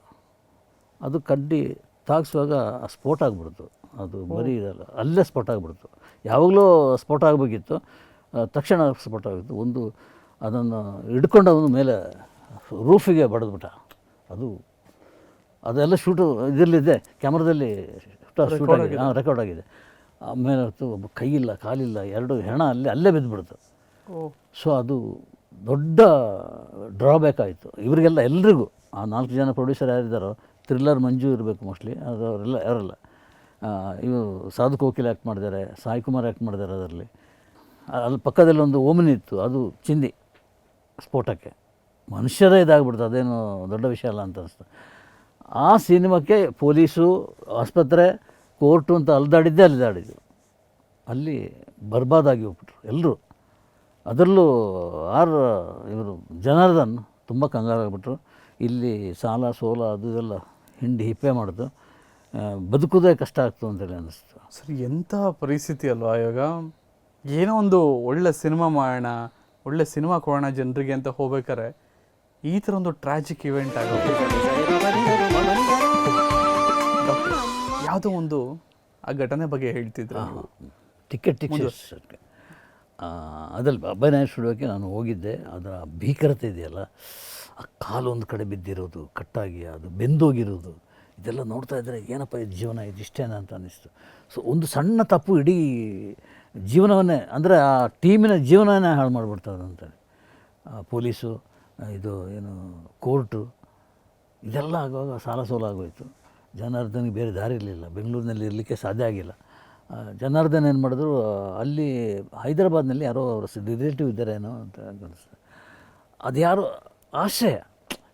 ಅದು ಕಡ್ಡಿ ತಾಗಿಸುವಾಗ ಸ್ಫೋಟ ಆಗಿಬಿಡ್ತು. ಅದು ಬರೀ ಇದಲ್ಲ ಅಲ್ಲೇ ಸ್ಫೋಟ ಆಗಿಬಿಡ್ತು. ಯಾವಾಗಲೂ ಸ್ಫೋಟ ಆಗಬೇಕಿತ್ತು. ತಕ್ಷಣ ಸ್ಫೋಟ ಆಗಿತ್ತು ಒಂದು ಅದನ್ನು ಹಿಡ್ಕೊಂಡು ಅವನು ಮೇಲೆ ರೂಫಿಗೆ ಬಡಿದ್ಬಿಟ್ಟ. ಅದು ಅದೆಲ್ಲ ಶೂಟು ಇದರಲ್ಲಿದೆ ಕ್ಯಾಮ್ರಾದಲ್ಲಿ ಶೂಟ್ ಆಗಿದೆ. ಹಾಂ ರೆಕಾರ್ಡ್ ಆಗಿದೆ. ಆಮೇಲೆ ಹೊತ್ತು ಒಬ್ಬ ಕೈಯಿಲ್ಲ ಕಾಲಿಲ್ಲ ಎರಡು ಹೆಣ ಅಲ್ಲೇ ಅಲ್ಲೇ ಬಿದ್ದುಬಿಡ್ತು. ಸೊ ಅದು ದೊಡ್ಡ ಡ್ರಾಬ್ಯಾಕ್ ಆಯಿತು. ಇವರಿಗೆಲ್ಲ ಎಲ್ರಿಗೂ ಆ ನಾಲ್ಕು ಜನ ಪ್ರೊಡ್ಯೂಸರ್ ಯಾರಿದ್ದಾರೋ ಥ್ರಿಲ್ಲರ್ ಮಂಜು ಇರಬೇಕು ಮೋಸ್ಟ್ಲಿ ಅದು ಅವರೆಲ್ಲ ಯಾರಲ್ಲ. ಇವರು ಸಾಧು ಕೋಕಿಲ್ ಆ್ಯಕ್ಟ್ ಮಾಡಿದ್ದಾರೆ ಸಾಯಿ ಕುಮಾರ್ ಆ್ಯಕ್ಟ್ ಮಾಡಿದ್ದಾರೆ ಅದರಲ್ಲಿ. ಅಲ್ಲಿ ಪಕ್ಕದಲ್ಲಿ ಒಂದು ಓಮಿನಿ ಇತ್ತು ಅದು ಚಿಂದಿ ಸ್ಫೋಟಕ್ಕೆ. ಮನುಷ್ಯರೇ ಇದಾಗ್ಬಿಡ್ತು ಅದೇನು ದೊಡ್ಡ ವಿಷಯ ಅಲ್ಲ ಅಂತ ಅನಿಸ್ತು. ಆ ಸಿನಿಮಾಕ್ಕೆ ಪೊಲೀಸು ಆಸ್ಪತ್ರೆ ಕೋರ್ಟು ಅಂತ ಅಲ್ದಾಡಿದ್ದೇ ಅಲ್ದಾಡಿದ್ದು. ಅಲ್ಲಿ ಬರ್ಬಾದಾಗಿ ಹೋಗ್ಬಿಟ್ರು ಎಲ್ಲರೂ ಅದರಲ್ಲೂ ಆರ್ ಇವರು ಜನಾರ್ದನ್ ತುಂಬ ಕಂಗಾಲಾಗ್ಬಿಟ್ರು ಇಲ್ಲಿ ಸಾಲ ಸೋಲ ಅದು ಇದೆಲ್ಲ ಹಿಂಡಿ ಹಿಪ್ಪೆ ಮಾಡಿದ್ರು ಬದುಕೋದೇ ಕಷ್ಟ ಆಗ್ತು ಅಂತೇಳಿ ಅನ್ನಿಸ್ತು ಸರ್ ಎಂಥ ಪರಿಸ್ಥಿತಿ ಅಲ್ವಾ ಇವಾಗ? ಏನೋ ಒಂದು ಒಳ್ಳೆ ಸಿನಿಮಾ ಮಾಡೋಣ ಒಳ್ಳೆ ಸಿನಿಮಾ ಕೊಡೋಣ ಜನರಿಗೆ ಅಂತ ಹೋಗ್ಬೇಕಾರೆ ಈ ಥರ ಒಂದು ಟ್ರಾಜಿಕ್ ಇವೆಂಟ್ ಡಾಕ್ಟರ್, ಯಾವುದೋ ಒಂದು ಆ ಘಟನೆ ಬಗ್ಗೆ ಹೇಳ್ತಿದ್ರು ಟಿಕೆಟ್ ಟಿಕೆಟ್ ಅದಲ್ಲಿ ಅಭಯನಾಯ ಸ್ಟುಡಿಯೋಕ್ಕೆ ನಾನು ಹೋಗಿದ್ದೆ. ಅದರ ಭೀಕರತೆ ಇದೆಯಲ್ಲ? ಆ ಕಾಲು ಒಂದು ಕಡೆ ಬಿದ್ದಿರೋದು ಕಟ್ಟಾಗಿ ಅದು ಬೆಂದೋಗಿರೋದು ಇದೆಲ್ಲ ನೋಡ್ತಾ ಇದ್ದರೆ ಏನಪ್ಪ ಇದು ಜೀವನ ಇದು ಇಷ್ಟೇನಾ ಅಂತ ಅನ್ನಿಸ್ತು. ಸೊ ಒಂದು ಸಣ್ಣ ತಪ್ಪು ಇಡೀ ಜೀವನವನ್ನೇ ಅಂದರೆ ಆ ಟೀಮಿನ ಜೀವನವನ್ನೇ ಹಾಳು ಮಾಡಿಬಿಡ್ತಾರೆ ಅಂತೇಳಿ ಪೊಲೀಸು ಇದು ಏನು ಕೋರ್ಟು ಇದೆಲ್ಲ ಆಗುವಾಗ ಸಾಲ ಸೋಲ ಆಗೋಯ್ತು ಜನಾರ್ದನಿಗೆ ಬೇರೆ ದಾರಿ ಇರಲಿಲ್ಲ. ಬೆಂಗಳೂರಿನಲ್ಲಿ ಇರಲಿಕ್ಕೆ ಸಾಧ್ಯ ಆಗಿಲ್ಲ. ಜನಾರ್ದನ್ ಏನು ಮಾಡಿದ್ರು ಅಲ್ಲಿ ಹೈದರಾಬಾದ್ನಲ್ಲಿ ಯಾರೋ ಅವರ ರಿಲೇಟಿವ್ ಇದ್ದಾರೇನೋ ಅಂತ ಅನಿಸ್ತು ಅದು ಯಾರು ಆಶ್ರಯ.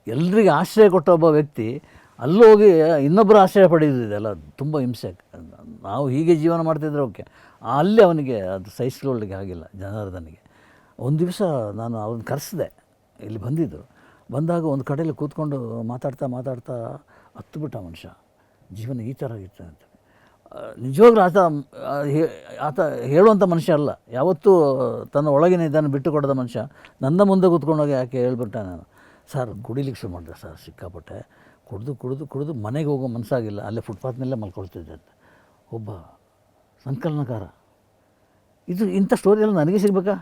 ಎಲ್ರಿಗೆ ಆಶ್ರಯ ಕೊಟ್ಟ ಒಬ್ಬ ವ್ಯಕ್ತಿ ಅಲ್ಲೋಗಿ ಇನ್ನೊಬ್ಬರು ಆಶ್ರಯ ಪಡೆಯೋದಿದೆಯಲ್ಲ ತುಂಬ ಹಿಂಸೆ. ನಾವು ಹೀಗೆ ಜೀವನ ಮಾಡ್ತಿದ್ರೆ ಓಕೆ. ಅಲ್ಲಿ ಅವನಿಗೆ ಅದು ಸಹಿಸ್ಕೊಳ್ಳಿಕ್ಕೆ ಆಗಿಲ್ಲ ಜನಾರ್ದನಿಗೆ. ಒಂದು ದಿವಸ ನಾನು ಅವ್ನ ಕರೆಸಿದೆ. ಇಲ್ಲಿ ಬಂದಿದ್ದರು ಬಂದಾಗ ಒಂದು ಕಡೆಯಲ್ಲಿ ಕೂತ್ಕೊಂಡು ಮಾತಾಡ್ತಾ ಮಾತಾಡ್ತಾ ಹತ್ತು ಬಿಟ್ಟ ಮನುಷ್ಯ. ಜೀವನ ಈ ಥರ ಇತ್ತು ಅಂತ. ನಿಜವಾಗ್ಲೂ ಆತ ಆತ ಹೇಳುವಂಥ ಮನುಷ್ಯ ಅಲ್ಲ. ಯಾವತ್ತೂ ತನ್ನ ಒಳಗಿನ ಇದನ್ನು ಬಿಟ್ಟು ಕೊಡದ ಮನುಷ್ಯ. ನನ್ನ ಮುಂದೆ ಕೂತ್ಕೊಂಡೋಗಿ ಯಾಕೆ ಹೇಳ್ಬಿಟ್ಟೆ ನಾನು? ಸರ್, ಕುಡಿಲಿಕ್ಕೆ ಶುರು ಮಾಡಿದೆ ಸರ್, ಸಿಕ್ಕಾಪಟ್ಟೆ. ಕುಡಿದು ಕುಡಿದು ಕುಡಿದು ಮನೆಗೆ ಹೋಗೋ ಮನಸ್ಸಾಗಿಲ್ಲ. ಅಲ್ಲೇ ಫುಟ್ಪಾತ್ನಲ್ಲೇ ಮಲ್ಕೊಳ್ತಿದ್ದೆ ಅಂತ. ಒಬ್ಬ ಸಂಕಲನಕಾರ. ಇದು ಇಂಥ ಸ್ಟೋರಿಯೆಲ್ಲ ನನಗೆ ಸಿಗ್ಬೇಕಾ?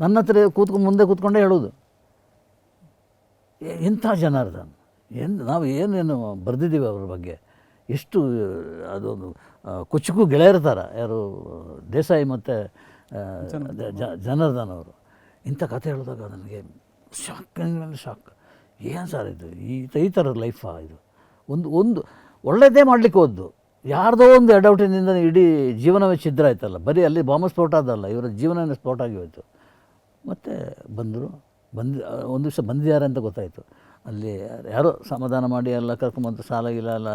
ನನ್ನ ಹತ್ರ ಕೂತ್ಕೊಂಡು ಮುಂದೆ ಕೂತ್ಕೊಂಡೇ ಹೇಳೋದು. ಎಂಥ ಜನಾರ್ದನ್ ಏನು, ನಾವು ಏನೇನು ಬರೆದಿದ್ದೀವಿ ಅವ್ರ ಬಗ್ಗೆ? ಎಷ್ಟು ಅದೊಂದು ಕುಚುಕು ಗೆಳೆಯರ ಥರ ಯಾರು ದೇಸಾಯಿ ಮತ್ತು ಜನಾರ್ದನ್ ಅವರು. ಇಂಥ ಕಥೆ ಹೇಳಿದಾಗ ನನಗೆ ಶಾಕ್ ಮೇಲೆ ಶಾಕ್. ಏನು ಸರ್ ಇದು? ಈ ಈ ಥರದ ಲೈಫಾ ಇದು? ಒಂದು ಒಂದು ಒಳ್ಳೆಯದೇ ಮಾಡಲಿಕ್ಕೆ ಹೋದ್ದು. ಯಾರ್ದೋ ಒಂದು ಎಡೌಟಿನಿಂದ ಇಡೀ ಜೀವನವೇ ಛಿದ್ರ ಆಯ್ತಲ್ಲ. ಬರೀ ಅಲ್ಲಿ ಬಾಂಬ್ ಸ್ಫೋಟ ಆದಲ್ಲ ಇವರ ಜೀವನವೇ ಸ್ಫೋಟ ಆಗಿ ಹೋಯಿತು. ಮತ್ತು ಬಂದರು ಬಂದು ಒಂದು ದಿವಸ ಬಂದಿದ್ದಾರೆ ಅಂತ ಗೊತ್ತಾಯಿತು. ಅಲ್ಲಿ ಯಾರೋ ಸಮಾಧಾನ ಮಾಡಿ ಎಲ್ಲ ಕರ್ಕೊಂಬಂದು ಸಾಲ ಇಲ್ಲ ಎಲ್ಲ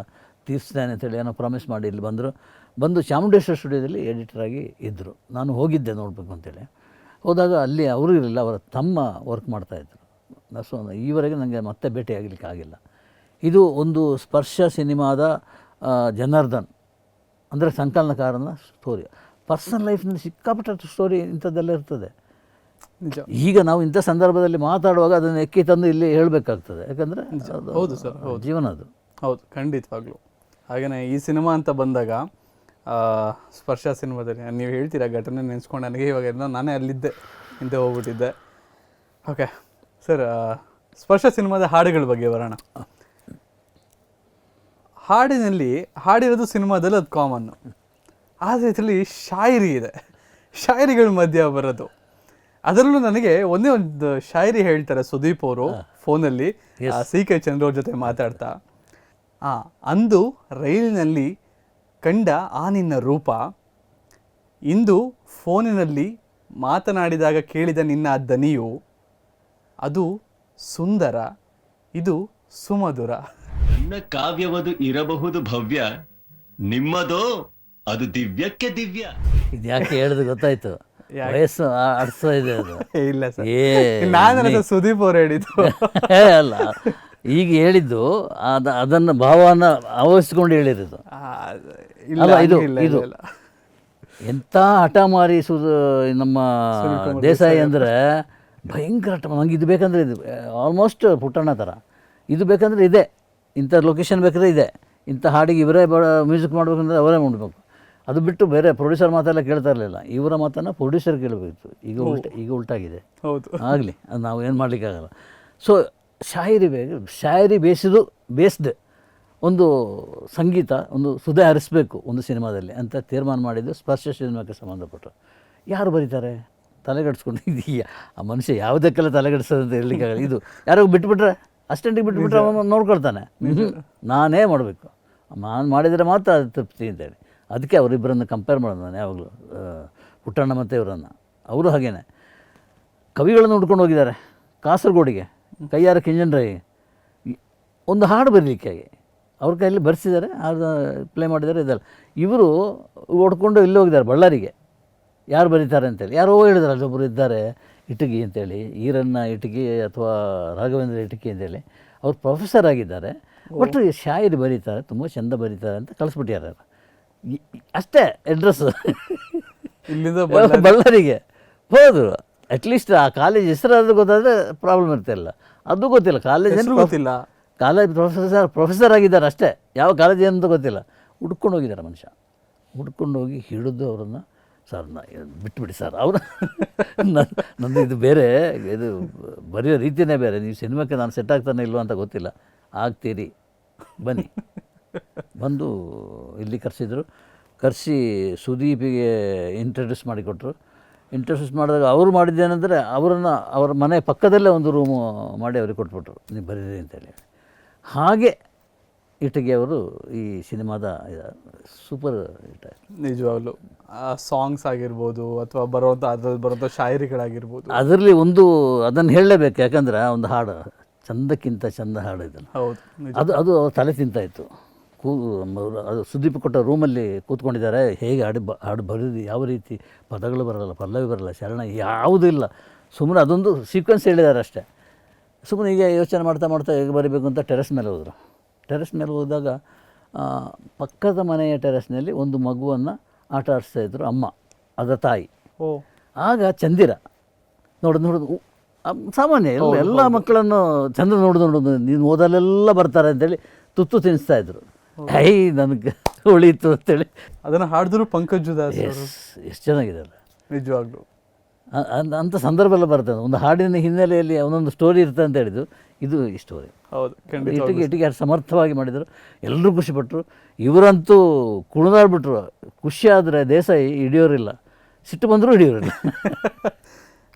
ತೀರಿಸ್ತಾನೆ ಅಂತೇಳಿ ಏನೋ ಪ್ರಾಮಿಸ್ ಮಾಡಿ ಇಲ್ಲಿ ಬಂದರು. ಬಂದು ಚಾಮುಂಡೇಶ್ವರ ಸ್ಟುಡಿಯೋದಲ್ಲಿ ಎಡಿಟರಾಗಿ ಇದ್ದರು ನಾನು ಹೋಗಿದ್ದೆ ನೋಡಬೇಕು ಅಂತೇಳಿ. ಹೋದಾಗ ಅಲ್ಲಿ ಅವರು ಇರಲಿಲ್ಲ ಅವರ ತಮ್ಮ ವರ್ಕ್ ಮಾಡ್ತಾಯಿದ್ರು ಸೊ ಈವರೆಗೆ ನನಗೆ ಮತ್ತೆ ಭೇಟಿ ಆಗಲಿಕ್ಕೆ ಆಗಿಲ್ಲ. ಇದು ಒಂದು ಸ್ಪರ್ಶ ಸಿನಿಮಾದ ಜನಾರ್ದನ್. ಅಂದರೆ ಸಂಕಲನಕಾರನ ಸ್ಟೋರಿ ಪರ್ಸನಲ್ ಲೈಫ್ನಲ್ಲಿ ಸಿಕ್ಕಾಪಟ್ಟೆ ಸ್ಟೋರಿ ಇಂಥದ್ದೆಲ್ಲ ಇರ್ತದೆ. ಈಗ ನಾವು ಇಂಥ ಸಂದರ್ಭದಲ್ಲಿ ಮಾತಾಡುವಾಗ ಅದನ್ನು ಎಕ್ಕಿ ತಂದು ಇಲ್ಲಿ ಹೇಳಬೇಕಾಗ್ತದೆ. ಯಾಕಂದರೆ ಹೌದು ಸರ್ ಜೀವನ ಅದು. ಹೌದು ಖಂಡಿತವಾಗ್ಲೂ. ಹಾಗೆಯೇ ಈ ಸಿನಿಮಾ ಅಂತ ಬಂದಾಗ ಸ್ಪರ್ಶ ಸಿನಿಮಾದಲ್ಲಿ ನೀವು ಹೇಳ್ತೀರಾ ಘಟನೆ ನೆನೆಸ್ಕೊಂಡು ನನಗೆ ಇವಾಗ ಏನೋ ನಾನೇ ಅಲ್ಲಿದ್ದೆ ಹಿಂದೆ ಹೋಗ್ಬಿಟ್ಟಿದ್ದೆ. ಓಕೆ ಸರ್ ಸ್ಪರ್ಶ ಸಿನಿಮಾದ ಹಾಡುಗಳ ಬಗ್ಗೆ ಬರೋಣ. ಹಾಡಿನಲ್ಲಿ ಹಾಡಿರೋದು ಸಿನಿಮಾದಲ್ಲಿ ಅದು ಕಾಮನ್ನು ಆದರೆ ಇದರಲ್ಲಿ ಶಾಯರಿ ಇದೆ. ಶಾಯರಿಗಳ ಮಧ್ಯ ಬರೋದು. ಅದರಲ್ಲೂ ನನಗೆ ಒಂದೇ ಒಂದು ಶಾಯರಿ ಹೇಳ್ತಾರೆ ಸುದೀಪ್ ಅವರು ಫೋನಲ್ಲಿ. ಸಿ ಕೆ ಚಂದ್ರ ಅವ್ರ ಜೊತೆ ಮಾತಾಡ್ತಾ. ಅಂದು ರೈಲಿನಲ್ಲಿ ಕಂಡ ಆ ನಿನ್ನ ರೂಪ. ಇಂದು ಫೋನಿನಲ್ಲಿ ಮಾತನಾಡಿದಾಗ ಕೇಳಿದ ನಿನ್ನ ದನಿಯು ಅದು ಸುಂದರ ಇದು ಸುಮಧುರ. ನಿನ್ನ ಕಾವ್ಯವದು ಇರಬಹುದು ಭವ್ಯ ನಿಮ್ಮದೋ ಅದು ದಿವ್ಯಕ್ಕೆ ದಿವ್ಯ. ಇದು ಯಾಕೆ ಹೇಳಿದ್ರೆ ಗೊತ್ತಾಯ್ತು? ವಯಸ್ಸು ಆ- ಆಡಿಸ್ತಾ ಇದೆ ಅದು. ಇಲ್ಲ ಸರ್. ಏ ನಾನು ಸುದೀಪ್ ಅವ್ರು ಹೇಳಿದ್ದು. ಏ, ಅಲ್ಲ. ಈಗ ಹೇಳಿದ್ದು ಅದ ಅದನ್ನು ಭಾವನ ಆವರಿಸ್ಕೊಂಡು ಹೇಳಿರೋದು. ಇಲ್ಲ ಅಲ್ಲ ಇದು ಇದು. ಎಂಥ ಹಠ ಮಾರಿ ನಮ್ಮ ದೇಸಾಯಿ ಅಂದರೆ ಭಯಂಕರ ಹಠ ನಂಗೆ ಇದು ಬೇಕಂದ್ರೆ ಇದು ಆಲ್ಮೋಸ್ಟ್ ಪುಟ್ಟಣ್ಣ ಥರ. ಇದು ಬೇಕಂದ್ರೆ ಇದೆ. ಇಂಥ ಲೊಕೇಶನ್ ಬೇಕಾದ್ರೆ ಇದೆ. ಇಂಥ ಹಾಡಿಗೆ ಇವರೇ ಮ್ಯೂಸಿಕ್ ಮಾಡಬೇಕಂದ್ರೆ ಅವರೇ ಮಾಡಬೇಕು. ಅದು ಬಿಟ್ಟು ಬೇರೆ ಪ್ರೊಡ್ಯೂಸರ್ ಮಾತೆಲ್ಲ ಕೇಳ್ತಾ ಇರಲಿಲ್ಲ. ಇವರ ಮಾತನ್ನು ಪ್ರೊಡ್ಯೂಸರ್ ಕೇಳಬೇಕಿತ್ತು ಈಗ ಉಲ್ಟ ಈಗ ಉಲ್ಟಾಗಿದೆ. ಹೌದು. ಆಗಲಿ ಅದು ನಾವು ಏನು ಮಾಡಲಿಕ್ಕಾಗಲ್ಲ. ಸೊ ಶಾಯರಿ ಬೇ ಶಾಯರಿ ಬೇಸಿದು ಬೇಸ್ಡ್ ಒಂದು ಸಂಗೀತ ಒಂದು ಸುಧೆ ಹರಿಸ್ಬೇಕು ಒಂದು ಸಿನಿಮಾದಲ್ಲಿ ಅಂತ ತೀರ್ಮಾನ ಮಾಡಿದ್ದು ಸ್ಪರ್ಶ ಸಿನಿಮಾಕ್ಕೆ ಸಂಬಂಧಪಟ್ಟು. ಯಾರು ಬರೀತಾರೆ? ತಲೆಗಡಿಸ್ಕೊಂಡು ಇದೀಯ. ಆ ಮನುಷ್ಯ ಯಾವುದಕ್ಕೆಲ್ಲ ತಲೆಗಡಿಸೋದು ಅಂತ ಹೇಳಲಿಕ್ಕಾಗಲ್ಲ. ಇದು ಯಾರೋ ಬಿಟ್ಬಿಟ್ರೆ ಅಸ್ಟೆಂಟಿಗೆ ಬಿಟ್ಬಿಟ್ರೆ ಅವನು ನೋಡ್ಕೊಳ್ತಾನೆ. ನಾನೇ ಮಾಡಬೇಕು. ನಾನು ಮಾಡಿದರೆ ಮಾತ್ರ ಅದು ತೃಪ್ತಿ ಅಂತೇಳಿ. ಅದಕ್ಕೆ ಅವರಿಬ್ಬರನ್ನು ಕಂಪೇರ್ ಮಾಡೋದು ನಾನು ಯಾವಾಗಲೂ. ಪುಟ್ಟಣ್ಣ ಮತ್ತು ಇವರನ್ನು. ಅವರು ಹಾಗೇನೆ. ಕವಿಗಳನ್ನು ಹುಡ್ಕೊಂಡು ಹೋಗಿದ್ದಾರೆ. ಕಾಸರಗೋಡಿಗೆ. ಕೈಯಾರ ಕಿಂಜನ್ರೈ ಒಂದು ಹಾಡು ಬರಲಿಕ್ಕೆ ಅವ್ರ ಕೈಯಲ್ಲಿ ಬರೆಸಿದ್ದಾರೆ ಹಾಡು ಪ್ಲೇ ಮಾಡಿದ್ದಾರೆ ಇದಲ್ಲ ಇವರು ಓಡ್ಕೊಂಡು ಇಲ್ಲಿ ಹೋಗಿದ್ದಾರೆ ಬಳ್ಳಾರಿಗೆ. ಯಾರು ಬರೀತಾರೆ ಅಂತೇಳಿ. ಯಾರೋ ಹೇಳಿದ್ರು ಅಲ್ಲೊಬ್ಬರು ಇದ್ದಾರೆ ಇಟಗಿ ಅಂತೇಳಿ ಈರಣ್ಣ ಇಟಗಿ ಅಥವಾ ರಾಘವೇಂದ್ರ ಇಟಗಿ ಅಂತೇಳಿ. ಅವ್ರು ಪ್ರೊಫೆಸರ್ ಆಗಿದ್ದಾರೆ. ಒಟ್ಟು ಶಾಯರಿ ಬರೀತಾರೆ ತುಂಬ ಚೆಂದ ಬರೀತಾರೆ ಅಂತ ಕಳಿಸ್ಬಿಟ್ಟಿದ್ದಾರೆ ಅಷ್ಟೇ ಅಡ್ರೆಸ್ ಇಲ್ಲಿಂದ ಬಳ್ಳಾರಿಗೆ. ಹೋದರು ಅಟ್ಲೀಸ್ಟ್ ಆ ಕಾಲೇಜ್ ಹೆಸರಾದ್ರೂ ಗೊತ್ತಾದರೆ ಪ್ರಾಬ್ಲಮ್ ಇರ್ತಿಲ್ಲ ಅದು ಗೊತ್ತಿಲ್ಲ. ಕಾಲೇಜ್ ಗೊತ್ತಿಲ್ಲ. ಕಾಲೇಜ್ ಪ್ರೊಫೆಸರ್ ಪ್ರೊಫೆಸರ್ ಆಗಿದ್ದಾರೆ ಅಷ್ಟೇ. ಯಾವ ಕಾಲೇಜ್ ಅಂತ ಗೊತ್ತಿಲ್ಲ. ಹುಡ್ಕೊಂಡು ಹೋಗಿದ್ದಾರೆ ಮನುಷ್ಯ. ಹುಡ್ಕೊಂಡು ಹೋಗಿ ಹಿಡಿದು ಅವರನ್ನು ಸರ್ ನಾ ಬಿಟ್ಬಿಡಿ ಸರ್. ಅವರು ನಂದು ಇದು ಬೇರೆ. ಇದು ಬರೆಯೋ ರೀತಿಯೇ ಬೇರೆ. ನೀವು ಸಿನಿಮಾಕ್ಕೆ ನಾನು ಸೆಟ್ ಆಗ್ತಾನೆ ಇಲ್ವೋ ಅಂತ ಗೊತ್ತಿಲ್ಲ. ಆಗ್ತೀರಿ. ಬನ್ನಿ. ಬಂದು ಇಲ್ಲಿ ಕರೆಸಿದ್ರು. ಕರೆಸಿ ಸುದೀಪಿಗೆ ಇಂಟ್ರಡ್ಯೂಸ್ ಮಾಡಿಕೊಟ್ರು. ಇಂಟ್ರಡ್ಯೂಸ್ ಮಾಡಿದಾಗ ಅವರು ಮಾಡಿದ್ದೇನೆಂದರೆ ಅವರನ್ನು ಅವರ ಮನೆ ಪಕ್ಕದಲ್ಲೇ ಒಂದು ರೂಮು ಮಾಡಿ ಅವ್ರಿಗೆ ಕೊಟ್ಬಿಟ್ರು. ನೀವು ಬರೀರಿ ಅಂತೇಳಿ ಹಾಗೆ ಇಟಗಿ ಅವರು ಈ ಸಿನಿಮಾದ ಸೂಪರ್ ಇಟ ನಿಜವಾಗ್ಲು. ಸಾಂಗ್ಸ್ ಆಗಿರ್ಬೋದು ಅಥವಾ ಬರುವಂಥ ಅದ್ರಲ್ಲಿ ಬರುವಂಥ ಶಾಯರಿಗಳಾಗಿರ್ಬೋದು. ಅದರಲ್ಲಿ ಒಂದು ಅದನ್ನು ಹೇಳಲೇಬೇಕು. ಯಾಕಂದ್ರೆ ಒಂದು ಹಾಡು ಚಂದಕ್ಕಿಂತ ಚಂದ ಹಾಡು ಇದನ್ನು. ಹೌದು ಅದು ಅದು ಅವ್ರ ತಲೆ ತಿಂತಾಯಿತ್ತು ಕೂ ಅದು ಸುದೀಪ್ ಕೊಟ್ಟ ರೂಮಲ್ಲಿ ಕೂತ್ಕೊಂಡಿದ್ದಾರೆ. ಹೇಗೆ ಹಾಡು ಬ ಹಾಡು ಬರೆದು ಯಾವ ರೀತಿ ಪದಗಳು ಬರಲ್ಲ ಪಲ್ಲವಿ ಬರಲ್ಲ ಶರಣ ಯಾವುದೂ ಇಲ್ಲ. ಸುಮ್ಮನೆ ಅದೊಂದು ಸೀಕ್ವೆನ್ಸ್ ಹೇಳಿದ್ದಾರೆ ಅಷ್ಟೇ. ಸುಮ್ಮನೆ ಈಗ ಯೋಚನೆ ಮಾಡ್ತಾ ಮಾಡ್ತಾ ಹೇಗೆ ಬರೀಬೇಕು ಅಂತ ಟೆರೆಸ್ ಮೇಲೆ ಹೋದರು. ಟೆರೆಸ್ ಮೇಲೆ ಹೋದಾಗ ಪಕ್ಕದ ಮನೆಯ ಟೆರೆಸ್ನಲ್ಲಿ ಒಂದು ಮಗುವನ್ನು ಆಟ ಆಡಿಸ್ತಾ ಇದ್ರು ಅಮ್ಮ ಅದರ ತಾಯಿ. ಓ. ಆಗ ಚಂದಿರ ನೋಡು ನೋಡೋದು ಸಾಮಾನ್ಯ ಎಲ್ಲ ಎಲ್ಲ ಮಕ್ಕಳನ್ನು ಚಂದ್ರ ನೋಡೋದು ನೋಡೋದು ನೀನು ಓದಲ್ಲೆಲ್ಲ ಬರ್ತಾರೆ ಅಂತೇಳಿ ತುತ್ತು ತಿನ್ನಿಸ್ತಾ ಇದ್ರು. ಐ ನನಗೆ ಉಳೀತು ಅಂತೇಳಿ. ಅದನ್ನ ಹಾಡಿದ್ರು ಪಂಕಜ್ ದಾಸ್ ಅವರು. ಎಷ್ಟು ಚೆನ್ನಾಗಿದೆ ಅಲ್ಲ ನಿಜವಾಗ್ಲು. ಅಂಥ ಸಂದರ್ಭ ಎಲ್ಲ ಬರ್ತದೆ ಒಂದು ಹಾಡಿನ ಹಿನ್ನೆಲೆಯಲ್ಲಿ ಒಂದೊಂದು ಸ್ಟೋರಿ ಇರ್ತದೆ ಅಂತ ಹೇಳಿದ್ದು ಇದು ಈ ಸ್ಟೋರಿ ಹೌದು ಇಟ್ಟಿಗೆ ಇಟ್ಟಿಗೆ ಅಷ್ಟು ಸಮರ್ಥವಾಗಿ ಮಾಡಿದರು. ಎಲ್ಲರೂ ಖುಷಿಪಟ್ಟರು ಇವರಂತೂ ಕುಣಿದಾಡ್ಬಿಟ್ರು. ಖುಷಿ ಆದರೆ ದೇಸಾಯಿ ಹಿಡಿಯೋರಿಲ್ಲ. ಸಿಟ್ಟು ಬಂದರೂ ಹಿಡಿಯೋರಿಲ್ಲ.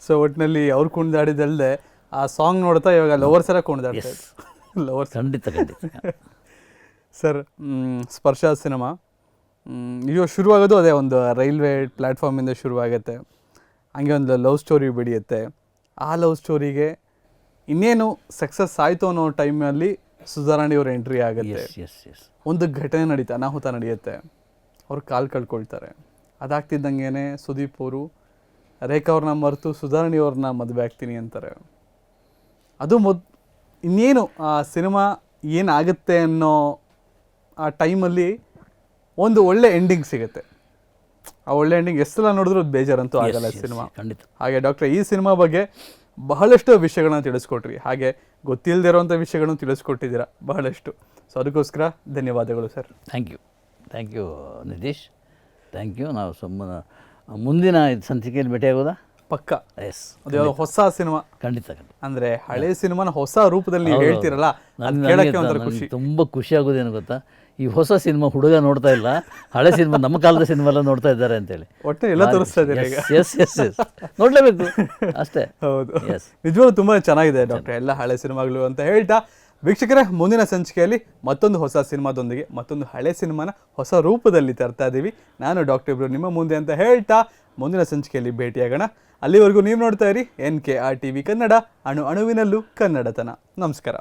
ಸೊ ಒಟ್ಟಿನಲ್ಲಿ ಅವ್ರು ಕುಣಿದಾಡಿದಲ್ಲದೆ ಆ ಸಾಂಗ್ ನೋಡ್ತಾ ಇವಾಗ ಲವರ್ಸರ ಎಲ್ಲ ಕುಣಿದಾಡ್ತಾ Yes. ಇದ್ರು. ಲವರ್ಸ್ ಖಂಡಿತ ಖಂಡಿತ. ಸರ್ ಸ್ಪರ್ಶ ಸಿನಿಮಾ. ಇವಾಗ ಶುರುವಾಗೋದು ಅದೇ ಒಂದು ರೈಲ್ವೆ ಪ್ಲ್ಯಾಟ್ಫಾರ್ಮಿಂದ ಶುರುವಾಗುತ್ತೆ. ಹಂಗೆ ಒಂದು ಲವ್ ಸ್ಟೋರಿ ಬೆಳೆಯುತ್ತೆ ಆ ಲವ್ ಸ್ಟೋರಿಗೆ ಇನ್ನೇನು ಸಕ್ಸಸ್ ಆಯಿತು ಅನ್ನೋ ಟೈಮಲ್ಲಿ ಸುಧಾರಾಣಿಯವರು ಅವ್ರ ಎಂಟ್ರಿ ಆಗುತ್ತೆ. ಒಂದು ಘಟನೆ ನಡೀತಾ ಅನಾಹುತ ನಡೆಯುತ್ತೆ. ಅವ್ರು ಕಾಲು ಕಳ್ಕೊಳ್ತಾರೆ. ಅದಾಗ್ತಿದ್ದಂಗೆ ಸುದೀಪ್ ಅವರು ರೇಖಾ ಅವ್ರನ್ನ ಮರೆತು ಸುಧಾರಣಿ ಅವ್ರನ್ನ ಮದುವೆ ಆಗ್ತೀನಿ ಅಂತಾರೆ. ಅದು ಮೊದ್ ಇನ್ನೇನು ಆ ಸಿನಿಮಾ ಏನಾಗುತ್ತೆ ಅನ್ನೋ ಆ ಟೈಮಲ್ಲಿ ಒಂದು ಒಳ್ಳೆ ಎಂಡಿಂಗ್ ಸಿಗುತ್ತೆ. ಆ ಒಳ್ಳೆ ಎಂಡಿಂಗ್ ಎಷ್ಟೆಲ್ಲ ನೋಡಿದ್ರು ಬೇಜಾರಂತೂ ಆಗಲ್ಲ ಸಿನಿಮಾ. ಖಂಡಿತ. ಹಾಗೆ ಡಾಕ್ಟರ್ ಈ ಸಿನಿಮಾ ಬಗ್ಗೆ ಬಹಳಷ್ಟು ವಿಷಯಗಳನ್ನ ತಿಳಿಸ್ಕೊಟ್ರಿ. ಹಾಗೆ ಗೊತ್ತಿಲ್ಲದೆ ಇರೋವಂಥ ವಿಷಯಗಳನ್ನು ತಿಳಿಸ್ಕೊಟ್ಟಿದ್ದೀರಾ ಬಹಳಷ್ಟು. ಸೊ ಅದಕ್ಕೋಸ್ಕರ ಧನ್ಯವಾದಗಳು sir thank you thank you Nitish. Thank you ನಾವು ಸುಮ್ಮನೆ ಮುಂದಿನ ಸಂಚಿಕೆಯಲ್ಲಿ ಭೇಟಿಯಾಗೋದಾ? ಪಕ್ಕ. ಎಸ್ ಅದು ಹೊಸ ಸಿನಿಮಾ. ಖಂಡಿತ ಅಂದ್ರೆ ಹಳೆ ಸಿನಿಮಾನ ಹೊಸ ರೂಪದಲ್ಲಿ ಹೇಳ್ತಿರಲ್ಲ ಅದು ಕೇಳಕ್ಕೆ ಒಂಥರ ಖುಷಿ. ತುಂಬ ಖುಷಿ ಆಗೋದೇನು ಗೊತ್ತಾ? ಈ ಹೊಸ ಸಿನಿಮಾ ಹುಡುಗ ನೋಡ್ತಾ ಇಲ್ಲ ಹಳೆ ಸಿನಿಮಾ ನಮ್ಮ ಕಾಲದ ಸಿನಿಮಾ ಎಲ್ಲ ನೋಡ್ತಾ ಇದ್ದಾರೆ ಅಂತೇಳಿ. ಒಟ್ಟು ಎಲ್ಲ ತೋರಿಸ್ತಾ ಇದ್ದೀರಿ ಎಸ್ ಎಸ್ ಎಸ್ ನೋಡಲೇಬೇಕು. ಅಷ್ಟೇ. ಹೌದು. ನಿಜವಾಗ್ಲೂ ತುಂಬಾ ಚೆನ್ನಾಗಿದೆ ಡಾಕ್ಟರ್ ಎಲ್ಲ ಹಳೆ ಸಿನಿಮಾಗಳು ಅಂತ ಹೇಳ್ತಾ. ವೀಕ್ಷಕರೇ ಮುಂದಿನ ಸಂಚಿಕೆಯಲ್ಲಿ ಮತ್ತೊಂದು ಹೊಸ ಸಿನಿಮಾದೊಂದಿಗೆ ಮತ್ತೊಂದು ಹಳೆ ಸಿನಿಮಾನ ಹೊಸ ರೂಪದಲ್ಲಿ ತರ್ತಾ ಇದ್ದೀವಿ ನಾನು ಡಾಕ್ಟರ್ ಇಬ್ರು ನಿಮ್ಮ ಮುಂದೆ ಅಂತ ಹೇಳ್ತಾ ಮುಂದಿನ ಸಂಚಿಕೆಯಲ್ಲಿ ಭೇಟಿಯಾಗೋಣ. ಅಲ್ಲಿವರೆಗೂ ನೀವು ನೋಡ್ತಾ ಇರಿ N K R T V Kannada ಅಣು ಅಣುವಿನಲ್ಲೂ ಕನ್ನಡತನ. ನಮಸ್ಕಾರ.